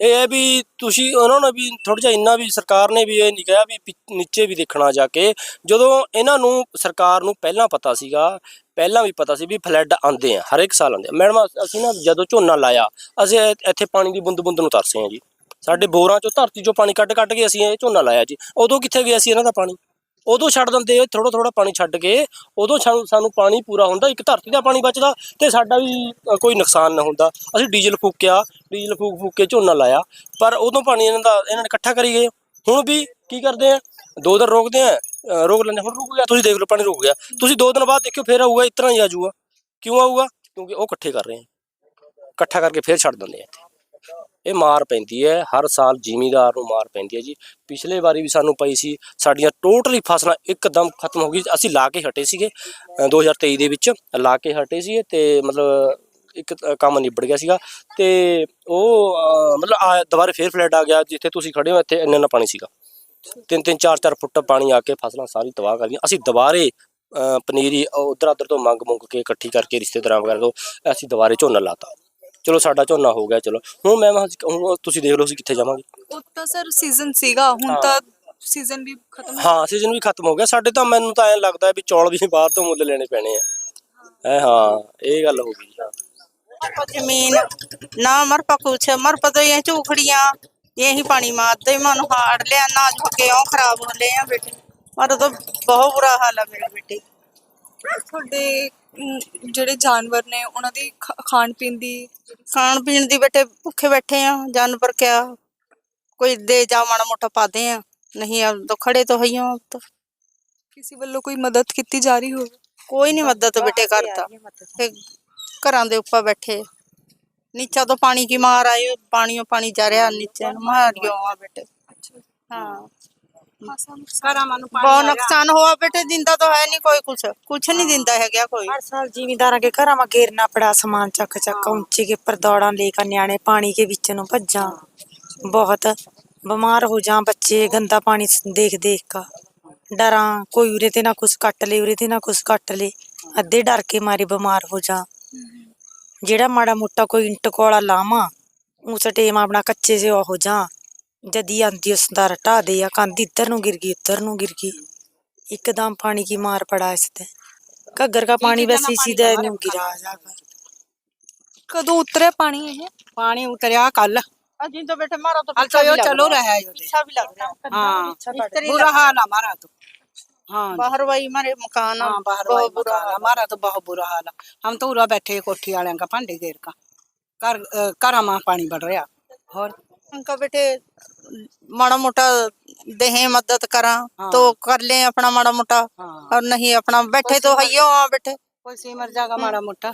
ਇਹ ਹੈ ਵੀ ਤੁਸੀਂ, ਉਹਨਾਂ ਨੂੰ ਵੀ ਥੋੜਾ ਜਿਹਾ ਇੰਨਾ ਵੀ ਸਰਕਾਰ ਨੇ ਵੀ ਇਹ ਨਹੀਂ ਕਿਹਾ ਵੀ ਪਿ- ਨੀਚੇ ਵੀ ਦੇਖਣਾ ਜਾ ਕੇ। ਜਦੋਂ ਇਹਨਾਂ ਨੂੰ, ਸਰਕਾਰ ਨੂੰ ਪਹਿਲਾਂ ਪਤਾ ਸੀਗਾ ਪਹਿਲਾਂ ਵੀ ਪਤਾ ਸੀ ਵੀ ਫਲੱਡ ਆਉਂਦੇ ਆ ਹਰ ਇੱਕ ਸਾਲ ਆਉਂਦੇ ਆ। ਮੈਡਮ, ਅਸੀਂ ਨਾ ਜਦੋਂ ਝੋਨਾ ਲਾਇਆ, ਅਸੀਂ ਇੱਥੇ ਪਾਣੀ ਦੀ ਬੂੰਦ ਬੂੰਦ ਨੂੰ ਤਰਸੇ ਆ ਜੀ। ਸਾਡੇ ਬੋਰਾਂ ਚੋਂ ਧਰਤੀ ਚੋਂ ਪਾਣੀ ਕੱਢ ਕੱਢ ਕੇ ਅਸੀਂ ਇਹ ਝੋਨਾ ਲਾਇਆ ਜੀ। ਉਦੋਂ ਕਿੱਥੇ ਗਿਆ ਸੀ ਇਹਨਾਂ ਦਾ ਪਾਣੀ? ਉਦੋਂ ਛੱਡ ਦਿੰਦੇ ਥੋੜਾ ਥੋੜਾ ਪਾਣੀ ਛੱਡ ਕੇ, ਉਦੋਂ ਸਾਨੂੰ ਸਾਨੂੰ ਪਾਣੀ ਪੂਰਾ ਹੁੰਦਾ, ਇੱਕ ਧਰਤੀ ਦਾ ਪਾਣੀ ਬਚਦਾ ਤੇ ਸਾਡਾ ਵੀ ਕੋਈ ਨੁਕਸਾਨ ਨਾ ਹੁੰਦਾ। ਅਸੀਂ ਡੀਜ਼ਲ ਫੂਕਿਆ, ਡੀਜ਼ਲ ਫੂਕ ਫੂਕ ਕੇ ਝੋਨਾ ਲਾਇਆ, ਪਰ ਉਦੋਂ ਪਾਣੀ ਇਹਨਾਂ ਦਾ, ਇਹਨਾਂ ਨੇ ਇਕੱਠਾ ਕਰੀ ਗਏ। ਹੁਣ ਵੀ ਕੀ ਕਰਦੇ ਆ? ਦੋ ਦਿਨ ਰੋਕਦੇ ਆ ਅ, ਰੋਕ ਲੈਂਦੇ ਹੁਣ ਰੁਕ ਗਿਆ ਤੁਸੀਂ ਦੇਖ ਲਓ ਪਾਣੀ ਰੁਕ ਗਿਆ। ਤੁਸੀਂ ਦੋ ਦਿਨ ਬਾਅਦ ਦੇਖਿਓ ਫੇਰ ਆਊਗਾ ਇਸ ਤਰ੍ਹਾਂ ਹੀ ਆ ਜਾਊਗਾ। ਕਿਉਂ ਆਊਗਾ? ਕਿਉਂਕਿ ਉਹ ਇਕੱਠੇ ਕਰ ਰਹੇ ਆ। ਇਕੱਠਾ ਕਰਕੇ ਫੇਰ ਛੱਡ ਦਿੰਦੇ ਆ ਇੱਥੇ। ਇਹ ਮਾਰ ਪੈਂਦੀ ਹੈ ਹਰ ਸਾਲ ਜ਼ਿਮੀਦਾਰ ਨੂੰ ਮਾਰ ਪੈਂਦੀ ਹੈ ਜੀ। ਪਿਛਲੇ ਵਾਰੀ ਵੀ ਸਾਨੂੰ ਪਈ ਸੀ ਸਾਡੀਆਂ ਟੋਟਲੀ ਫਸਲਾਂ ਇੱਕਦਮ ਖਤਮ ਹੋ ਗਈ। ਅਸੀਂ ਲਾ ਕੇ ਹਟੇ ਸੀਗੇ ਅ, 2023 ਦੇ ਵਿੱਚ। ਲਾ ਕੇ ਹਟੇ ਸੀ ਤੇ ਮਤਲਬ ਇੱਕ ਅ, ਕੰਮ ਨਿਬੜ ਗਿਆ ਸੀਗਾ। ਤੇ ਉਹ ਅ, ਮਤਲਬ ਆ ਦੁਬਾਰਾ ਫੇਰ ਫਲੱਡ ਆ ਗਿਆ ਜਿੱਥੇ ਤੁਸੀਂ ਖੜੇ ਹੋ ਇੱਥੇ ਇੰਨਾ ਇੰਨਾ ਪਾਣੀ ਸੀਗਾ। ਤਿੰਨ ਤਿੰਨ ਚਾਰ ਚਾਰ ਫੁੱਟ ਪਾਣੀ ਆ ਕੇ ਫਸਲਾਂ ਸਾਰੀ ਤਬਾਹ ਕਰ ਗਈਆਂ। ਅਸੀਂ ਦੁਬਾਰੇ ਪਨੀਰੀ ਉਧਰ ਉਧਰ ਤੋਂ ਮੰਗ ਮੰਗ ਕੇ ਇਕੱਠੀ ਕਰਕੇ ਰਿਸ਼ਤੇਦਾਰਾਂ ਵਗੈਰਾ ਤੋਂ ਅਸੀਂ ਦੁਬਾਰੇ ਝੋਨਾ ਲਾਤਾ। ਚਲੋ ਸਾਡਾ ਝੋਨਾ ਹੋ ਗਿਆ ਚਲੋ। ਹੁਣ ਮੈਂ ਹੁਣ ਤੁਸੀਂ ਦੇਖ ਲਓ ਅਸੀਂ ਕਿੱਥੇ ਜਾਵਾਂਗੇ। ਉਹ ਸਰ ਸੀਜ਼ਨ ਸੀਗਾ ਹੁਣ ਤਾਂ ਸੀਜ਼ਨ ਵੀ ਖਤਮ ਹਾਂ ਸੀਜ਼ਨ ਵੀ ਖਤਮ ਹੋ ਗਿਆ। ਸਾਡੇ ਤਾਂ ਮੈਨੂੰ ਤਾਂ ਐਂ ਲੱਗਦਾ ਵੀ ਚੌਲ ਵੀ ਬਾਹਰ ਤੋਂ ਮੁੱਲ ਲੈਣੇ ਪੈਣੇ ਆ। ਐ ਹਾਂ ਇਹ ਗੱਲ ਹੋ ਗਈ। ਜ਼ਮੀਨ ਨਾ ਮਰ ਕੁਛ ਮਰ ਤਾਂ ਇਹ ਝੋਖੜੀਆਂ। यही पानी मारते ही मन हाड़ लिया अनाज पके हों खराब हो ले हैं बेटे मर तो बहुत बुरा हाल है मेरे बेटे ਤੁਹਾਡੇ ਅਮ, ਜਿਹੜੇ ਜਾਨਵਰ ਨੇ ਉਹਨਾਂ ਦੀ ਖ- ਖਾਣ ਪੀਣ ਦੀ खान पीन दी बेटे भूखे बैठे हैं जानवर क्या कोई दे जा माड़ा मोटा पाते हैं नहीं अब तो खड़े तो है ही हैं अब तो ਕਿਸੇ ਵੱਲੋਂ ਕੋਈ ਮਦਦ ਕੀਤੀ ਜਾ ਰਹੀ ਹੋਵੇ ਕੋਈ ਨਹੀਂ ਮਦਦ ਬੇਟੇ ਕਰਦਾ ਤੇ ਘਰਾਂ ਦੇ ਉੱਪਰ ਬੈਠੇ ਨੀਚਾ ਤੋਂ ਪਾਣੀ ਕੀ ਮਾਰ ਆਏ ਪਾਣੀਓ ਪਾਣੀ ਜਾ ਰਿਹਾ ਨੀਚੇ ਨੂੰ ਮਾਰਿਓ ਆ ਬੇਟੇ ਹਾਂ ਬਹੁਤ ਨੁਕਸਾਨ ਹੋਆ ਬੇਟੇ ਦਿੰਦਾ ਤਾਂ ਹੈ ਨਹੀਂ ਕੋਈ ਕੁਛ ਕੁਛ ਨਹੀਂ ਦਿੰਦਾ ਹੈ ਗਿਆ ਕੋਈ हर साल जिमीदार के घर में घेरना पड़ा सामान चक चक ऊंचे के ऊपर दौड़ा लेकर न्याणे पानी के बीच नु भज्जा बहुत बीमार हो जा बच्चे गंदा पानी देख देख का डरा कोई उरे ते ना कुछ कट ले उरे ते ना कुछ कट ले अद्धे डर के मारे बीमार हो जा ਜਿਹੜਾ ਮਾੜਾ ਮੋਟਾ ਕੋਈ ਇੰਟ ਕੋਲਾ ਲਾਵਾਂ ਉਸ ਟਾਈਮ ਆਪਣਾ ਕੱਚੇ ਜਿਹਾ ਹੋ ਜਾ ਜਦੀ ਆਂਦੀ ਉਸ ਦਾ ਰਟਾ ਦੇ ਆ ਕੰਧ ਇੱਧਰ ਨੂੰ ਗਿਰ ਗਈ ਉੱਧਰ ਨੂੰ ਗਿਰ ਗਈ एकदम पानी की मार पड़ा इस पे घग्गर का पानी बस इसी दे न्यू गिरा जाकर ਕਦੋਂ ਉਤਰਿਆ ਪਾਣੀ ਇਹ ਪਾਣੀ ਉਤਰਿਆ ਕੱਲ ਅਜੀ ਤਾਂ ਬੇਟੇ ਮਾਰਾ ਤਾਂ ਹਲ ਤਾਂ ਚਲੋ ਰਿਹਾ ਹੈ ਉਹਦੇ ਅੱਛਾ ਵੀ ਲੱਗ ਰਿਹਾ हाँ बुरा हाल हमारा तो हाँ बाहर वही मारे मकान हाँ, बहुत बुरा हाल। हमारा तो बहुत बुरा हाल हम तो उरा बैठे कोठी वाले का भांडे गेर का। घर घर माँ पानी बढ़ रहा। और उनका बेटे माड़ा मोटा दे मदद करा तो हाँ। तो कर ले अपना माड़ा मोटा हाँ। और नहीं अपना बैठे तो है बैठे कोई मर जाएगा हम्म। माड़ा मोटा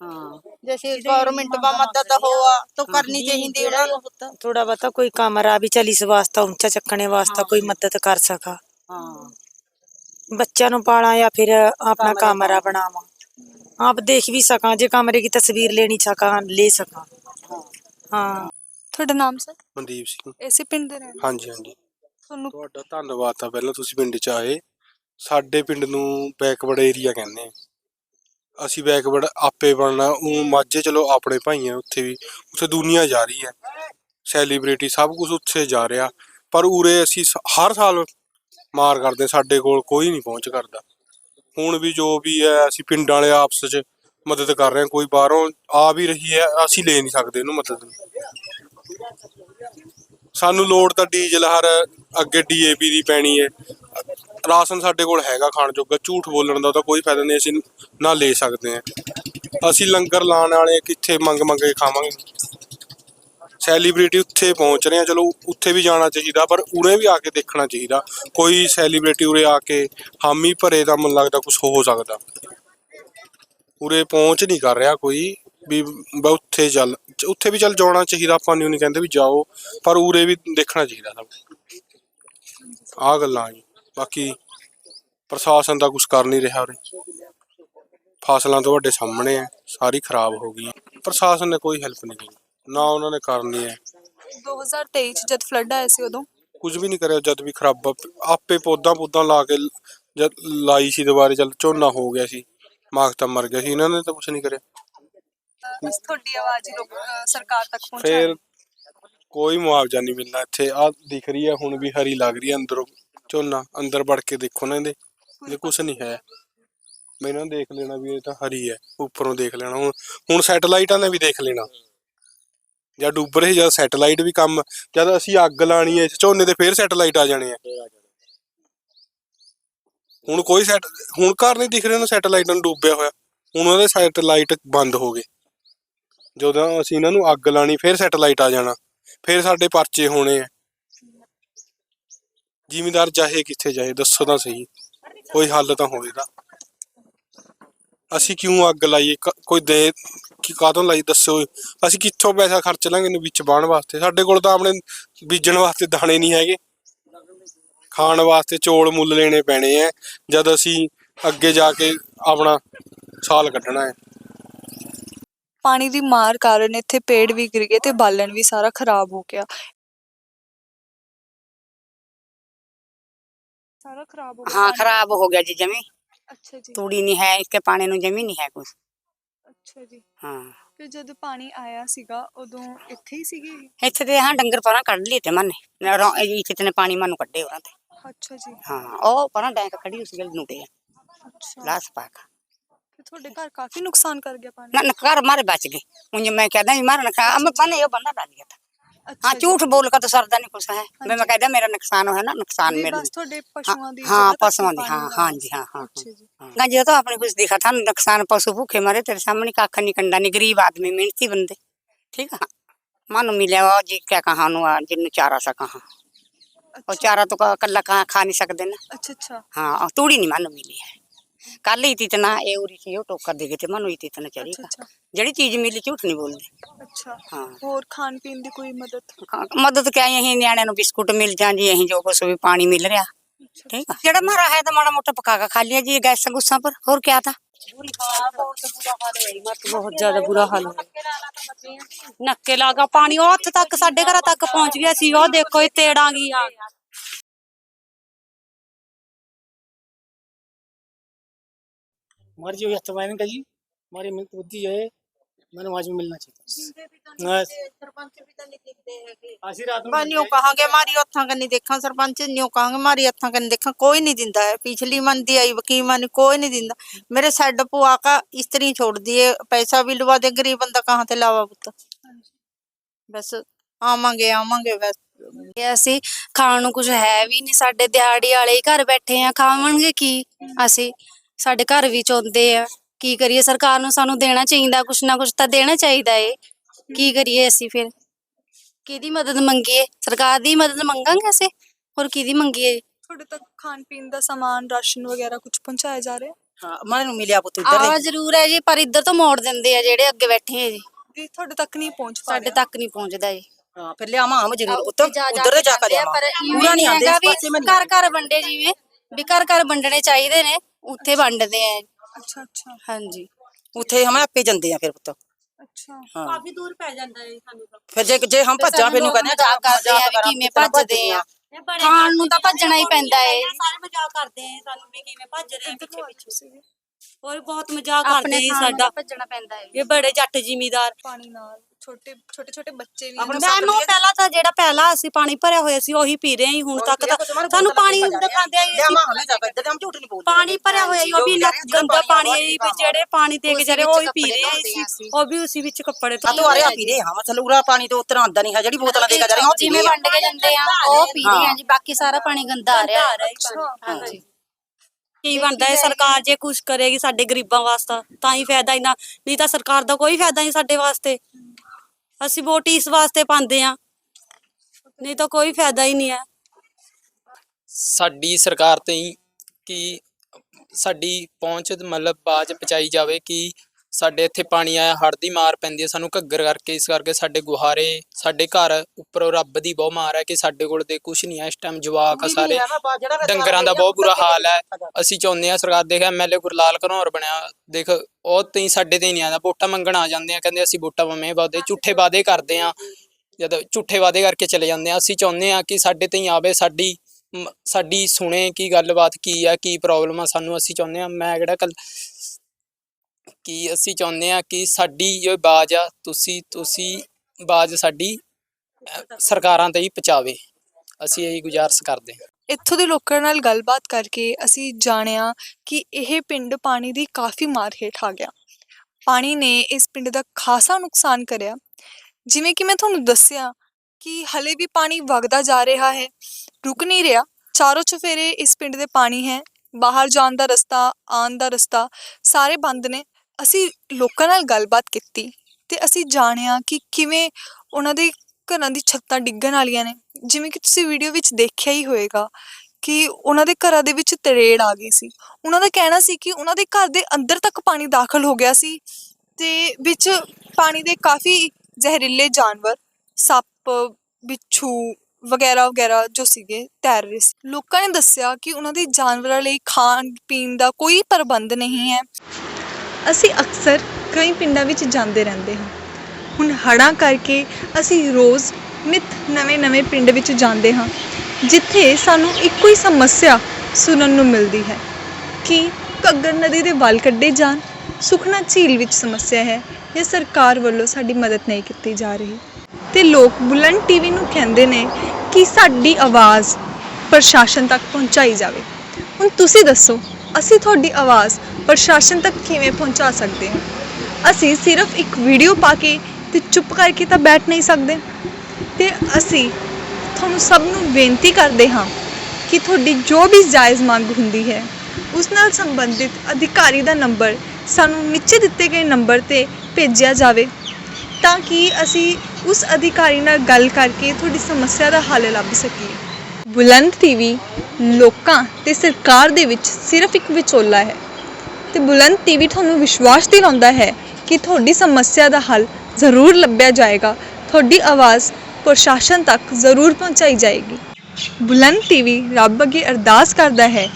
हाँ। जैसे गवर्नमेंट में मदद हो। तो हाँ, करनी चाहिए थोड़ा बता कोई कमरा भी चली वास्ता ऊँचा चकने वास्ता कोई मदद कर सका। हाँ। ਬੱਚਿਆਂ ਨੂੰ ਪਾਲਾਂ ਜਾਂ ਫਿਰ ਆਪਣਾ ਕਮਰਾ ਬਣਾਵਾਂ। ਆਪ ਦੇਖ ਵੀ ਸਕਾਂ ਜੇ ਕਮਰੇ ਦੀ ਤਸਵੀਰ ਲੈਣੀ ਸਕਾਂ ਲੈ ਸਕਾਂ। ਹਾਂ। ਤੁਹਾਡਾ ਨਾਮ ਸਰ? ਮਨਦੀਪ ਸਿੰਘ। ਇਸੇ ਪਿੰਡ ਦੇ ਰਹਿਣ ਸਾਡੇ ਪਿੰਡ ਨੂੰ ਬੈਕਵਰਡ ਏਰੀਆ ਕਹਿੰਦੇ ਆ। ਅਸੀਂ ਬੈਕਵਰਡ ਆਪੇ ਬਣਨਾ ਉਹ ਮਾਝੇ ਚਲੋ ਆਪਣੇ ਭਾਈ ਆ ਉੱਥੇ ਵੀ। ਉੱਥੇ ਦੁਨੀਆ ਜਾ ਰਹੀ ਹੈ ਸੈਲੀਬ੍ਰਿਟੀ ਸਭ ਕੁਝ ਉੱਥੇ ਜਾ ਰਿਹਾ। ਪਰ ਉਰੇ ਅਸੀਂ ਹਰ ਸਾਲ ਮਾਰ ਕਰਦੇ, ਸਾਡੇ ਕੋਲ ਕੋਈ ਨਹੀਂ ਪਹੁੰਚ ਕਰਦਾ। ਹੁਣ ਵੀ ਜੋ ਵੀ ਹੈ, ਅਸੀਂ ਪਿੰਡਾਂ ਵਾਲੇ ਆਪਸ 'ਚ ਮਦਦ ਕਰ ਰਹੇ ਹਾਂ, ਕੋਈ ਬਾਹਰੋਂ ਆ ਵੀ ਰਹੀ ਹੈ, ਅਸੀਂ ਲੈ ਨਹੀਂ ਸਕਦੇ ਇਹਨੂੰ ਮਦਦ ਸਾਨੂੰ ਲੋੜ ਤਾਂ ਡੀਜ਼ਲ ਹਰ ਅੱਗੇ ਡੀਏਪੀ ਦੀ ਪੈਣੀ ਹੈ। ਰਾਸ਼ਨ ਸਾਡੇ ਕੋਲ ਹੈਗਾ ਖਾਣ ਜੋਗਾ, ਝੂਠ ਬੋਲਣ ਦਾ ਤਾਂ ਕੋਈ ਫਾਇਦਾ ਨਹੀਂ, ਅਸੀਂ ਨਾ ਲੈ ਸਕਦੇ ਹਾਂ। ਅਸੀਂ ਲੰਗਰ ਲਾਣ ਵਾਲੇ ਕਿੱਥੇ ਮੰਗ ਮੰਗੇ ਖਾਵਾਂਗੇ। ਸੈਲੀਬ੍ਰਿਟੀ ਉੱਥੇ ਪਹੁੰਚ ਰਹੇ ਆ, ਚਲੋ ਉੱਥੇ ਵੀ ਜਾਣਾ ਚਾਹੀਦਾ, ਪਰ ਉਰੇ ਵੀ ਆ ਕੇ ਦੇਖਣਾ ਚਾਹੀਦਾ। ਕੋਈ ਸੈਲੀਬ੍ਰਿਟੀ ਉਰੇ ਆ ਕੇ ਹਾਮੀ ਭਰੇ ਦਾ ਮਨ ਲੱਗਦਾ ਕੁਝ ਹੋ ਸਕਦਾ। ਉਰੇ ਪਹੁੰਚ ਨਹੀਂ ਕਰ ਰਿਹਾ ਕੋਈ ਵੀ ਬ ਉੱਥੇ ਚੱਲ, ਉੱਥੇ ਵੀ ਚੱਲ ਜਾਣਾ ਚਾਹੀਦਾ, ਆਪਾਂ ਨੂੰ ਨਹੀਂ ਕਹਿੰਦੇ ਵੀ ਜਾਓ, ਪਰ ਉਰੇ ਵੀ ਦੇਖਣਾ ਚਾਹੀਦਾ ਸਭ। ਆਹ ਗੱਲਾਂ ਜੀ, ਬਾਕੀ ਪ੍ਰਸ਼ਾਸਨ ਦਾ ਕੁਝ ਕਰ ਨਹੀਂ ਰਿਹਾ ਉਰੇ। ਫਸਲਾਂ ਤੁਹਾਡੇ ਸਾਹਮਣੇ ਹੈ ਸਾਰੀ ਖਰਾਬ ਹੋ ਗਈ। ਪ੍ਰਸ਼ਾਸਨ ਨੇ ਕੋਈ ਹੈਲਪ ਨਹੀਂ ਕੀਤੀ ਨਾ ਉਹਨਾਂ ਨੇ ਕਰਨੀ ਹੈ। 2023 ਚ ਜਦ ਫਲੱਡ ਆਇਆ ਸੀ ਉਦੋਂ? ਕੁਝ ਵੀ ਨਹੀਂ ਕਰਿਆ ਜਦ ਵੀ ਖਰਾਬਾ ਆਪੇ ਪੌਦਾ ਪੌਦਾ ਲਾ ਕੇ ਜਦ ਲਾਈ ਸੀ ਦੁਬਾਰੇ ਚੱਲ ਝੋਨਾ ਹੋ ਗਿਆ ਸੀ। ਮਾਖ ਤਾਂ ਮਰ ਗਿਆ ਸੀ ਇਹਨਾਂ ਨੇ ਤਾਂ ਕੁਝ ਨਹੀਂ ਕਰਿਆ। ਬਸ ਤੁਹਾਡੀ ਆਵਾਜ਼ ਹੀ ਲੋਕ ਅਹ ਸਰਕਾਰ ਤੱਕ ਪਹੁੰਚਾ ਫੇਰ ਕੋਈ ਮੁਆਵਜ਼ਾ ਨਹੀਂ ਮਿਲਣਾ ਇੱਥੇ। ਆ ਦਿਖ ਰਹੀ ਹੈ ਹੁਣ ਵੀ ਹਰੀ ਲੱਗ ਰਹੀ ਹੈ ਅੰਦਰੋਂ। ਝੋਨਾ ਅੰਦਰ ਵੜ ਕੇ ਦੇਖੋ ਨਾ ਇਹਦੇ। ਇਹ ਕੁਝ ਨਹੀਂ ਹੈ। ਮੈਂ ਇਹਨਾਂ ਨੂੰ ਦੇਖ ਲੈਣਾ ਵੀ ਇਹ ਤਾਂ ਹਰੀ ਹੈ ਉੱਪਰੋਂ ਦੇਖ ਲੈਣਾ। ਹੁਣ ਹੁਣ ਸੈਟਲਾਈਟਾਂ ਨੇ ਵੀ ਦੇਖ ਲੈਣਾ। ਜਾਂ ਡੁੱਬ ਰਹੇ ਜਾਂ ਸੈਟਲਾਈਟ ਵੀ ਕੰਮ ਜਦ ਅਸੀਂ ਅੱਗ ਲਾਣੀ ਹੈ ਇਸ ਝੋਨੇ ਤੇ ਫੇਰ ਸੈਟਲਾਈਟ ਆ ਜਾਣੇ ਆ। ਹੁਣ ਕੋਈ ਸੈਟ ਹੁਣ ਘਰ ਨਹੀਂ ਦਿਖ ਰਹੇ ਉਹਨਾਂ ਸੈਟਲਾਈਟਾਂ ਨੂੰ ਡੁੱਬਿਆ ਹੋਇਆ। ਹੁਣ ਉਹਦੇ ਸੈਟਲਾਈਟ ਬੰਦ ਹੋ ਗਏ। ਜਦੋਂ ਅਸੀਂ ਇਹਨਾਂ ਨੂੰ ਅੱਗ ਲਾਣੀ ਫਿਰ ਸੈਟਲਾਈਟ ਆ ਜਾਣਾ। ਫਿਰ ਸਾਡੇ ਪਰਚੇ ਹੋਣੇ ਆ। ਜ਼ਿਮੀਦਾਰ ਚਾਹੇ ਕਿੱਥੇ ਜਾਏ ਦੱਸੋ ਤਾਂ ਸਹੀ। ਕੋਈ ਹੱਲ ਤਾਂ ਹੋਵੇ ਦਾ ਅਸੀਂ ਕਿਉਂ ਅੱਗ ਲਾਈਏ? ਕੋਈ ਦੇ ਕੀ ਕਾਹਤੋਂ ਲਾਈ ਦੱਸੋ। ਅਸੀਂ ਕਿੱਥੋਂ ਪੈਸਾ ਖਰਚ ਲਾਂਗੇ ਇਹਨੂੰ ਵਿੱਚ ਬਾਣ ਵਾਸਤੇ? ਸਾਡੇ ਕੋਲ ਤਾਂ ਆਪਣੇ ਬੀਜਣ ਵਾਸਤੇ ਦਾਣੇ ਨਹੀਂ ਹੈਗੇ। ਖਾਣ ਵਾਸਤੇ ਚੋਲ ਮੁੱਲ ਲੈਣੇ ਪੈਣੇ ਐ। ਜਦ ਅਸੀਂ ਅੱਗੇ ਜਾ ਕੇ ਆਪਣਾ ਸਾਲ ਕੱਢਣਾ ਹੈ ਪਾਣੀ ਦੀ ਮਾਰ ਕਾਰਨ ਇੱਥੇ ਪੇੜ ਵੀ ਗਿਰ ਗਏ ਤੇ ਬਾਲਣ ਵੀ ਸਾਰਾ ਖਰਾਬ ਹੋ ਗਿਆ। ਸਾਰਾ ਖਰਾਬ ਹੋ ਗਿਆ। ਹਾਂ ਖਰਾਬ ਹੋ ਗਿਆ ਜੀ ਜਮੀ। ਤੂੜੀ ਨਹੀਂ ਹੈ ਇਸਕੇ ਪਾਣੀ ਨੂੰ ਜਮੀ ਨਹੀਂ ਹੈ ਕੁਛ। ਅੱਛਾ ਜੀ। ਹਾਂ। ਫਿਰ ਜਦੋਂ ਪਾਣੀ ਆਇਆ ਸੀਗਾ ਉਦੋਂ ਇੱਥੇ ਹੀ ਸੀਗੇ ਇੱਥੇ ਤੇ ਹਾਂ ਡੰਗਰ ਪਰਾਂ ਕੱਢ ਲਏ ਤੇ ਮੰਨੇ। ਇੱਥੇ ਨੇ ਪਾਣੀ ਮਾਨੂੰ ਕੱਢੇ ਉਹਨਾਂ ਤੇ। ਅੱਛਾ ਜੀ। ਹਾਂ ਉਹ ਪਰਾਂ ਡੈਂਕ ਖੜੀ ਉਸ ਗੱਲ ਨੂੰ ਤੇ ਲਾਸ ਪਾਕ। ਫਿਰ ਤੁਹਾਡੇ ਘਰ ਕਾਫੀ ਨੁਕਸਾਨ ਕਰ ਗਿਆ ਪਾਣੀ? ਨਾ ਨਾ ਘਰ ਮਾਰੇ ਬਚ ਗਏ। ਉਂਝ ਮੈਂ ਕਹਦਾ ਮਾਰਨ ਖਾ ਅਮ ਬੰਨੇ ਉਹ ਬੰਦਾ ਡਾਲ ਗਿਆ ਤਾ। हाँ ਜੀ। झूठ बोल का तो सरदा नहीं कुछ है मैं मैं कहता मेरा नुकसान है ना नुकसान ਵੀ मेरे ਬਸ ਤੁਹਾਡੇ ਪਸ਼ੂਆਂ ਦੀ हाँ ਜਗ੍ਹਾ ਤੱਕ पशुओं दी ਪਾਣੀ हाँ ਆਇਆ हाँ ਸੀ। जी हाँ हाँ ਅੱਛਾ जी ना जो तो आपने कुछ दिखा था नुकसान पशु भूखे मरे तेरे सामने कख नहीं कंडा नहीं गरीब आदमी मेहनती बंदे ठीक है मानो मिले वो जी क्या कहा नु जिन्नु चारा सा कहा और ਅੱਛਾ चारा तो क- कल्ला कहाँ खा नहीं सकते ना ਅੱਛਾ ਅੱਛਾ हाँ और तूड़ी नहीं मानो मिली है कल ही इतना ये उरी थी वो टोकर दे गए थे मानो इतना चढ़ी ਅੱਛਾ ਅੱਛਾ जड़ी चीज मिली झूठ नहीं बोलते ਅੱਛਾ हाँ ਹੋਰ ਖਾਣ ਪੀਣ ਦੀ ਕੋਈ ਮਦਦ हाँ, मदद क्या यही न्याणे नु बिस्कुट मिल जाए जी यही जो कुछ भी पानी मिल रहा ठीक है जेड़ा मारा है तो माड़ा मोटा पका के खा लिया जी गैस गुस्सा पर और क्या था ਬਹੁਤ ਜ਼ਿਆਦਾ ਬੁਰਾ ਹਾਲ ਹੋਇਆ ਨੱਕੇ ਲਾਗਾ ਪਾਣੀ ਉਹ ਹੱਥ ਤੱਕ ਸਾਡੇ ਘਰਾਂ ਤੱਕ ਪਹੁੰਚ ਗਿਆ ਸੀ ਉਹ ਦੇਖੋ ਇਹ ਤੇੜਾਂ ਗਈਆਂ हमारी जो यथवाइन का जी हमारी मिलत बुद्धि जो है मैंने आज में मिलना चाहिए बस ਅਸੀਂ ਰਾਤ ਬਸ ਨਿਉ ਕਹਾਂਗੇ ਮਾਰੀ ਹੱਥਾਂ ਕੰਨੀ ਦੇਖਾਂ ਸਰਪੰਚ ਨਿਉ ਕਹਾਂਗੇ ਮਾਰੀ ਹੱਥਾਂ ਕੰਨੀ ਦੇਖਾਂ ਕੋਈ ਨਹੀਂ ਦਿੰਦਾ ਹੈ ਪਿਛਲੀ ਮੰਦੀ ਆਈ ਵਕੀਲ ਮਨ ਕੋਈ नहीं दिंदा मेरे साइड पुआ का इस्त्री छोड़ दिए पैसा भी लुवा दे गरीब बंदा कहाँ ते लावा पुत बस आवांगे आवांगे बस ਕਿ ਅਸੀਂ ਖਾਣ ਨੂੰ ਕੁਝ ਹੈ ਵੀ ਨਹੀਂ ਸਾਡੇ ਦਿਹਾੜੀ ਵਾਲੇ ਹੀ ਘਰ ਬੈਠੇ ਆ ਖਾਵਾਂਗੇ ਕੀ ਅਸੀਂ ਸਾਡੇ ਘਰ ਵੀ ਚੋਂਦੇ ਆ ਕੀ ਕਰੀਏ? ਸਰਕਾਰ ਨੂੰ ਸਾਨੂੰ ਦੇਣਾ ਚਾਹੀਦਾ ਕੁਛ ਨਾ ਕੁਛ ਤਾਂ ਦੇਣਾ ਚਾਹੀਦਾ ਏ। ਕੀ ਕਰੀਏ ਅਸੀਂ ਫਿਰ? ਕਿਹਦੀ ਮਦਦ ਮੰਗੀਏ? ਸਰਕਾਰ ਦੀ ਮਦਦ ਮੰਗਾਂਗੇ ਅਸੀਂ? ਹੋਰ ਕਿਹਦੀ ਮੰਗੀਏ? ਤੁਹਾਡੇ ਤੱਕ ਖਾਣ ਪੀਣ ਦਾ ਸਮਾਨ ਰਾਸ਼ਨ ਵਗੈਰਾ ਕੁਝ ਪਹੁੰਚਾਇਆ ਜਾ ਰਿਹਾ? ਹਾਂ ਮਾਂ ਨੂੰ ਮਿਲਿਆ ਪੁੱਤ ਇੱਧਰ। ਆ ਜ਼ਰੂਰ ਹੈ ਜੀ ਪਰ ਇੱਧਰ ਤੋਂ ਮੋੜ ਦਿੰਦੇ ਆ ਜਿਹੜੇ ਅੱਗੇ ਬੈਠੇ ਆ ਜੀ। ਵੀ ਤੁਹਾਡੇ ਤੱਕ ਨਹੀਂ ਪਹੁੰਚ ਪਾ ਸਾਡੇ ਤੱਕ ਨਹੀਂ ਪਹੁੰਚਦਾ ਜੀ। ਹਾਂ ਫਿਰ ਲਿਆਵਾਂ ਆਮ ਜ਼ਰੂਰ ਪੁੱਤ। ਉੱਧਰ ਦੇ ਜਾ ਕੇ ਲਿਆਵਾਂ। ਪਰ ਪੂਰਾ ਨਹੀਂ ਆਉਂਦੇ ਇਸ ਪਾਸੇ ਮੈਂ ਘਰ ਘਰ ਵੰਡੇ ਜਿਵੇਂ ਵੀ ਘਰ ਘਰ ਵੰਡਣੇ ਚਾਹੀਦੇ ਨੇ ਉੱਥੇ ਵੰਡਦੇ ਆ। ਅੱਛਾ ਅੱਛਾ। ਹਾਂਜੀ। ਉੱਥੇ ਹਮ ਆਪੇ ਜਾਂਦੇ ਆ ਫਿਰ ਪੁੱਤ। ਅੱਛਾ। ਹਾਂ। ਕਾਫੀ ਦੂਰ ਪੈ ਜਾਂਦਾ ਹੈ ਸਾਨੂੰ ਤਾਂ। ਫਿਰ ਜੇ ਜੇ ਹਮ ਭੱਜਾ ਫਿਰ ਨੂੰ ਕਹਿੰਦੇ ਮਜ਼ਾਕ ਕਰਦੇ ਆ ਵੀ ਕਿਵੇਂ ਭੱਜਦੇ ਆ। ਖਾਣ ਨੂੰ ਤਾਂ ਭੱਜਣਾ ਹੀ ਪੈਂਦਾ ਏ। ਸਾਰੇ ਮਜ਼ਾਕ ਕਰਦੇ ਆ ਸਾਨੂੰ ਵੀ ਕਿਵੇਂ ਭੱਜ ਰਹੇ ਆ ਪਿੱਛੇ ਪਿੱਛੇ। ਹੋਰ ਬਹੁਤ ਮਜ਼ਾਕ ਕਰਦੇ ਆ ਖਾਣ ਨੂੰ ਸਾਡਾ। ਤਾਂ ਭੱਜਣਾ ਪੈਂਦਾ ਏ। ਇਹ ਬੜੇ ਜੱਟ ਜ਼ਿਮੀਦਾਰ। ਪਾਣੀ ਨਾਲ। ਛੋਟੇ ਛੋਟੇ ਛੋਟੇ ਬੱਚੇ ਵੀ ਆਪਣੇ ਨੇ। ਮੈਮ ਉਹ ਪਹਿਲਾਂ ਤਾਂ ਜਿਹੜਾ ਪਹਿਲਾਂ ਅਸੀਂ ਪਾਣੀ ਭਰਿਆ ਹੋਇਆ ਸੀ ਉਹੀ ਪੀ ਰਹੇ ਹਾਂ ਜੀ, ਹੁਣ ਤੱਕ ਤਾਂ ਸਾਨੂੰ ਪਾਣੀ ਦਿਖਾਉਂਦੇ ਆ ਜੀ, ਅਸੀਂ ਇੱਧਰ ਹਮ ਝੂਠ ਨਹੀਂ ਬੋਲਦੇ। ਪਾਣੀ ਭਰਿਆ ਹੋਇਆ ਜੀ, ਉਹ ਵੀ ਇੰਨਾ ਗੰਦਾ ਪਾਣੀ ਹੈ ਜੀ, ਵੀ ਜਿਹੜੇ ਪਾਣੀ ਦੇ ਕੇ ਜਾ ਰਹੇ ਉਹ ਹੀ ਪੀ ਰਹੇ ਅਸੀਂ ਉਹ ਵੀ ਉਸੇ ਵਿੱਚ ਕੱਪੜੇ ਆ ਤੋਂ ਆ ਰਿਹਾ ਪੀ ਰਹੇ ਹਾਂ ਮਤਲਬ ਉਰਾ ਪਾਣੀ ਤੋਂ ਉਤਰ ਆਂਦਾ ਨਹੀਂ ਹੈ ਜਿਹੜੀ ਬੋਤਲਾਂ ਦੇ ਕੇ ਜਾ ਰਹੇ ਹਾਂ ਉਹ ਪੀ ਜਿਵੇਂ ਰਹੇ ਵੰਡ ਕੇ ਜਾਂਦੇ ਆ ਉਹ ਪੀ ਰਹੇ ਆ ਜੀ ਬਾਕੀ ਸਾਰਾ ਪਾਣੀ ਗੰਦਾ ਆ ਰਿਹਾ। ਹਾਂਜੀ। ਕੀ ਬਣਦਾ ਹੈ? ਸਰਕਾਰ ਜੇ ਕੁਝ ਕਰੇਗੀ ਸਾਡੇ ਗਰੀਬਾਂ ਵਾਸਤੇ ਤਾਂ ਹੀ ਫਾਇਦਾ ਇਹਨਾਂ ਨਹੀਂ ਤਾਂ ਸਰਕਾਰ ਦਾ ਕੋਈ ਫਾਇਦਾ ਨਹੀਂ ਸਾਡੇ ਵਾਸਤੇ। ਅਸੀਂ ਵੋਟ ਇਸ ਵਾਸਤੇ ਪਾਉਂਦੇ ਆ ਨਹੀਂ ਤਾਂ ਕੋਈ ਫਾਇਦਾ ਹੀ ਨਹੀਂ ਹੈ। ਸਾਡੀ ਸਰਕਾਰ ਤੋਂ ਹੀ ਕਿ ਸਾਡੀ ਪਹੁੰਚ ਮਤਲਬ ਬਾਜ ਪਹੁੰਚਾਈ ਜਾਵੇ ਕਿ ਸਾਡੇ ਇੱਥੇ ਪਾਣੀ ਆਇਆ ਹੜ੍ਹ ਦੀ ਮਾਰ ਪੈਂਦੀ ਹੈ ਸਾਨੂੰ ਘੱਗਰ ਕਰਕੇ ਇਸ ਕਰਕੇ ਸਾਡੇ ਗੁਹਾਰੇ ਸਾਡੇ ਘਰ ਉੱਪਰੋਂ ਰੱਬ ਦੀ ਬਹੁਤ ਮਾਰ ਹੈ ਕਿ ਸਾਡੇ ਕੋਲ ਤੇ ਕੁਝ ਨਹੀਂ ਹੈ ਇਸ ਟਾਈਮ ਜਵਾਕ ਆ ਸਾਰੇ। ਡੰਗਰਾਂ ਦਾ ਬਹੁਤ ਬੁਰਾ ਹਾਲ ਹੈ। ਅਸੀਂ ਚਾਹੁੰਦੇ ਆ ਸਰਕਾਰ ਦੇਖ ਐਮਐਲਏ ਗੁਰਲਾਲ ਘਨੌਰ ਬਣਿਆ ਦੇਖ ਉਹ ਤੇ ਸਾਡੇ ਤੇ ਨਹੀਂ ਆਉਂਦਾ ਵੋਟਾਂ ਮੰਗਣ ਆ ਜਾਂਦੇ ਆ ਕਹਿੰਦੇ ਅਸੀਂ ਵੋਟਾਂ ਪਾਵੇਂ ਵਾਦੇ ਝੂਠੇ ਵਾਦੇ ਕਰਦੇ ਆ। ਜਦ ਝੂਠੇ ਵਾਦੇ ਕਰਕੇ ਚਲੇ ਜਾਂਦੇ ਆ ਅਸੀਂ ਚਾਹੁੰਦੇ ਆ ਕਿ ਸਾਡੇ ਤੇ ਹੀ ਆਵੇ ਸਾਡੀ ਸਾਡੀ ਸੁਣੇ ਕੀ ਗੱਲਬਾਤ ਕੀ ਆ ਕੀ ਪ੍ਰੋਬਲਮ ਆ ਸਾਨੂੰ ਅਸੀਂ ਚਾਹੁੰਦੇ ਆ ਮੈਂ ਕਿਹੜਾ ਕੱਲ ਕੀ ਅਸੀਂ ਚਾਹੁੰਦੇ ਆ ਕਿ ਸਾਡੀ ਜੋ ਬਾਜ ਆ, ਤੁਸੀਂ ਤੁਸੀਂ ਬਾਜ ਸਾਡੀ ਸਰਕਾਰਾਂ ਤੇ ਹੀ ਪਹੁੰਚਾਵੇ। ਅਸੀਂ ਇਹੀ ਗੁਜ਼ਾਰਿਸ਼ ਕਰਦੇ ਹਾਂ। ਇੱਥੋਂ ਦੇ ਲੋਕਾਂ ਨਾਲ ਗੱਲਬਾਤ ਕਰਕੇ ਅਸੀਂ ਜਾਣਿਆ ਕਿ ਇਹ ਪਿੰਡ ਪਾਣੀ ਦੀ ਕਾਫੀ ਮਾਰ ਹੇਠ ਆ ਗਿਆ। ਪਾਣੀ ਨੇ ਇਸ ਪਿੰਡ ਦਾ ਖਾਸਾ ਨੁਕਸਾਨ ਕਰਿਆ। ਜਿਵੇਂ ਕਿ ਮੈਂ ਤੁਹਾਨੂੰ ਦੱਸਿਆ ਕਿ ਹਲੇ ਵੀ ਪਾਣੀ ਵਗਦਾ ਜਾ ਰਿਹਾ ਹੈ। ਰੁਕ ਨਹੀਂ ਰਿਹਾ। ਚਾਰੋਂ ਚੁਫੇਰੇ ਇਸ ਪਿੰਡ ਦੇ ਪਾਣੀ ਹੈ। ਬਾਹਰ ਜਾਣ ਦਾ ਰਸਤਾ, ਆਉਣ ਦਾ ਰਸਤਾ ਸਾਰੇ ਬੰਦ ਨੇ। ਅਸੀਂ ਲੋਕਾਂ ਨਾਲ ਗੱਲਬਾਤ ਕੀਤੀ ਤੇ ਅਸੀਂ ਜਾਣਿਆ ਕਿ ਕਿਵੇਂ ਉਹਨਾਂ ਦੇ ਘਰਾਂ ਦੀ ਛੱਤਾਂ ਡਿੱਗਣ ਵਾਲੀਆਂ ਨੇ। ਜਿਵੇਂ ਕਿ ਤੁਸੀਂ ਵੀਡੀਓ ਵਿੱਚ ਦੇਖਿਆ ਹੀ ਹੋਵੇਗਾ ਕਿ ਉਹਨਾਂ ਦੇ ਘਰਾਂ ਦੇ ਵਿੱਚ ਤਰੇੜ ਆ ਗਈ ਸੀ। ਉਹਨਾਂ ਦਾ ਕਹਿਣਾ ਸੀ ਕਿ ਉਹਨਾਂ ਦੇ ਘਰ ਦੇ ਅੰਦਰ ਤੱਕ ਪਾਣੀ ਦਾਖਲ ਹੋ ਗਿਆ ਸੀ ਤੇ ਵਿੱਚ ਪਾਣੀ ਦੇ ਕਾਫੀ ਜ਼ਹਿਰੀਲੇ ਜਾਨਵਰ, ਸੱਪ, ਬਿੱਛੂ ਵਗੈਰਾ ਵਗੈਰਾ ਜੋ ਸੀਗੇ ਤੈਰ ਰਹੇ ਸੀ ਲੋਕਾਂ ਨੇ ਦੱਸਿਆ ਕਿ ਉਹਨਾਂ ਦੇ ਜਾਨਵਰਾਂ ਲਈ ਖਾਣ ਪੀਣ ਦਾ ਕੋਈ ਪ੍ਰਬੰਧ ਨਹੀਂ ਹੈ। ਅਸੀਂ ਅਕਸਰ ਕਈ ਪਿੰਡਾਂ ਵਿੱਚ ਜਾਂਦੇ ਰਹਿੰਦੇ ਹਾਂ। ਹੁਣ ਹੜ੍ਹਾਂ ਕਰਕੇ ਅਸੀਂ ਰੋਜ਼ ਨਿਤ ਨਵੇਂ-ਨਵੇਂ ਪਿੰਡ ਵਿੱਚ ਜਾਂਦੇ ਹਾਂ, ਜਿੱਥੇ ਸਾਨੂੰ ਇੱਕੋ ਹੀ ਸਮੱਸਿਆ ਸੁਣਨ ਨੂੰ ਮਿਲਦੀ ਹੈ ਕਿ ਘੱਗਰ ਨਦੀ ਦੇ ਵੱਲ ਕੱਢੇ ਜਾਣ, ਸੁਖਨਾ ਝੀਲ ਵਿੱਚ ਸਮੱਸਿਆ ਹੈ ਇਹ ਸਰਕਾਰ ਵੱਲੋਂ ਸਾਡੀ ਮਦਦ ਨਹੀਂ ਕੀਤੀ ਜਾ ਰਹੀ। ਤੇ ਲੋਕ ਬੁਲੰਦ ਟੀਵੀ ਨੂੰ ਕਹਿੰਦੇ ਨੇ ਕਿ ਸਾਡੀ ਆਵਾਜ਼ ਪ੍ਰਸ਼ਾਸਨ ਤੱਕ ਪਹੁੰਚਾਈ ਜਾਵੇ। ਹੁਣ ਤੁਸੀਂ ਦੱਸੋ ਅਸੀਂ ਤੁਹਾਡੀ ਆਵਾਜ਼ ਪ੍ਰਸ਼ਾਸਨ ਤੱਕ ਕਿਵੇਂ ਪਹੁੰਚਾ ਸਕਦੇ ਹਾਂ? ਅਸੀਂ ਸਿਰਫ ਇੱਕ ਵੀਡੀਓ ਪਾ ਕੇ ਤੇ ਚੁੱਪ ਕਰਕੇ ਤਾਂ ਬੈਠ ਨਹੀਂ ਸਕਦੇ। ਤੇ ਅਸੀਂ ਤੁਹਾਨੂੰ ਸਭ ਨੂੰ ਬੇਨਤੀ ਕਰਦੇ ਹਾਂ ਕਿ ਤੁਹਾਡੀ ਜੋ ਵੀ ਜਾਇਜ਼ ਮੰਗ ਹੁੰਦੀ ਹੈ, ਉਸ ਨਾਲ ਸੰਬੰਧਿਤ ਅਧਿਕਾਰੀ ਦਾ ਨੰਬਰ ਸਾਨੂੰ ਨੀਚੇ ਦਿੱਤੇ ਗਏ ਨੰਬਰ ਤੇ ਭੇਜਿਆ ਜਾਵੇ ਤਾਂ ਕਿ ਅਸੀਂ ਉਸ ਅਧਿਕਾਰੀ ਨਾਲ ਗੱਲ ਕਰਕੇ ਤੁਹਾਡੀ ਸਮੱਸਿਆ ਦਾ ਹੱਲ ਲੱਭ ਸਕੀਏ। ਬੁਲੰਦ ਟੀਵੀ ਲੋਕਾਂ ਤੇ ਸਰਕਾਰ ਦੇ ਵਿੱਚ ਸਿਰਫ ਇੱਕ ਵਿਚੋਲਾ ਹੈ। ਤੇ ਬੁਲੰਦ ਟੀਵੀ ਤੁਹਾਨੂੰ ਵਿਸ਼ਵਾਸ ਦਿਲਾਉਂਦਾ ਹੈ ਕਿ ਤੁਹਾਡੀ ਸਮੱਸਿਆ ਦਾ ਹੱਲ ਜ਼ਰੂਰ ਲੱਭਿਆ ਜਾਏਗਾ। ਤੁਹਾਡੀ ਆਵਾਜ਼ ਪ੍ਰਸ਼ਾਸਨ ਤੱਕ ਜ਼ਰੂਰ ਪਹੁੰਚਾਈ ਜਾਏਗੀ। ਬੁਲੰਦ ਟੀਵੀ ਰੱਬ ਅੱਗੇ ਅਰਦਾਸ ਕਰਦਾ ਹੈ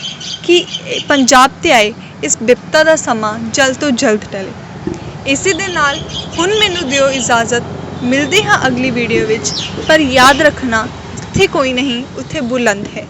ਕਿ ਪੰਜਾਬ ਤੇ ਆਏ ਇਸ ਵਿਪਤਾ ਦਾ ਸਮਾਂ ਜਲਦ ਤੋਂ ਜਲਦ ਟਲੇ। ਇਸੇ ਦੇ ਨਾਲ ਹੁਣ ਮੈਨੂੰ ਦਿਓ ਇਜਾਜ਼ਤ। ਮਿਲਦੇ ਹਾਂ ਅਗਲੀ ਵੀਡੀਓ ਵਿੱਚ। ਪਰ ਯਾਦ ਰੱਖਣਾ ਜਿੱਥੇ ਕੋਈ ਨਹੀਂ ਉੱਥੇ ਬੁਲੰਦ ਹੈ।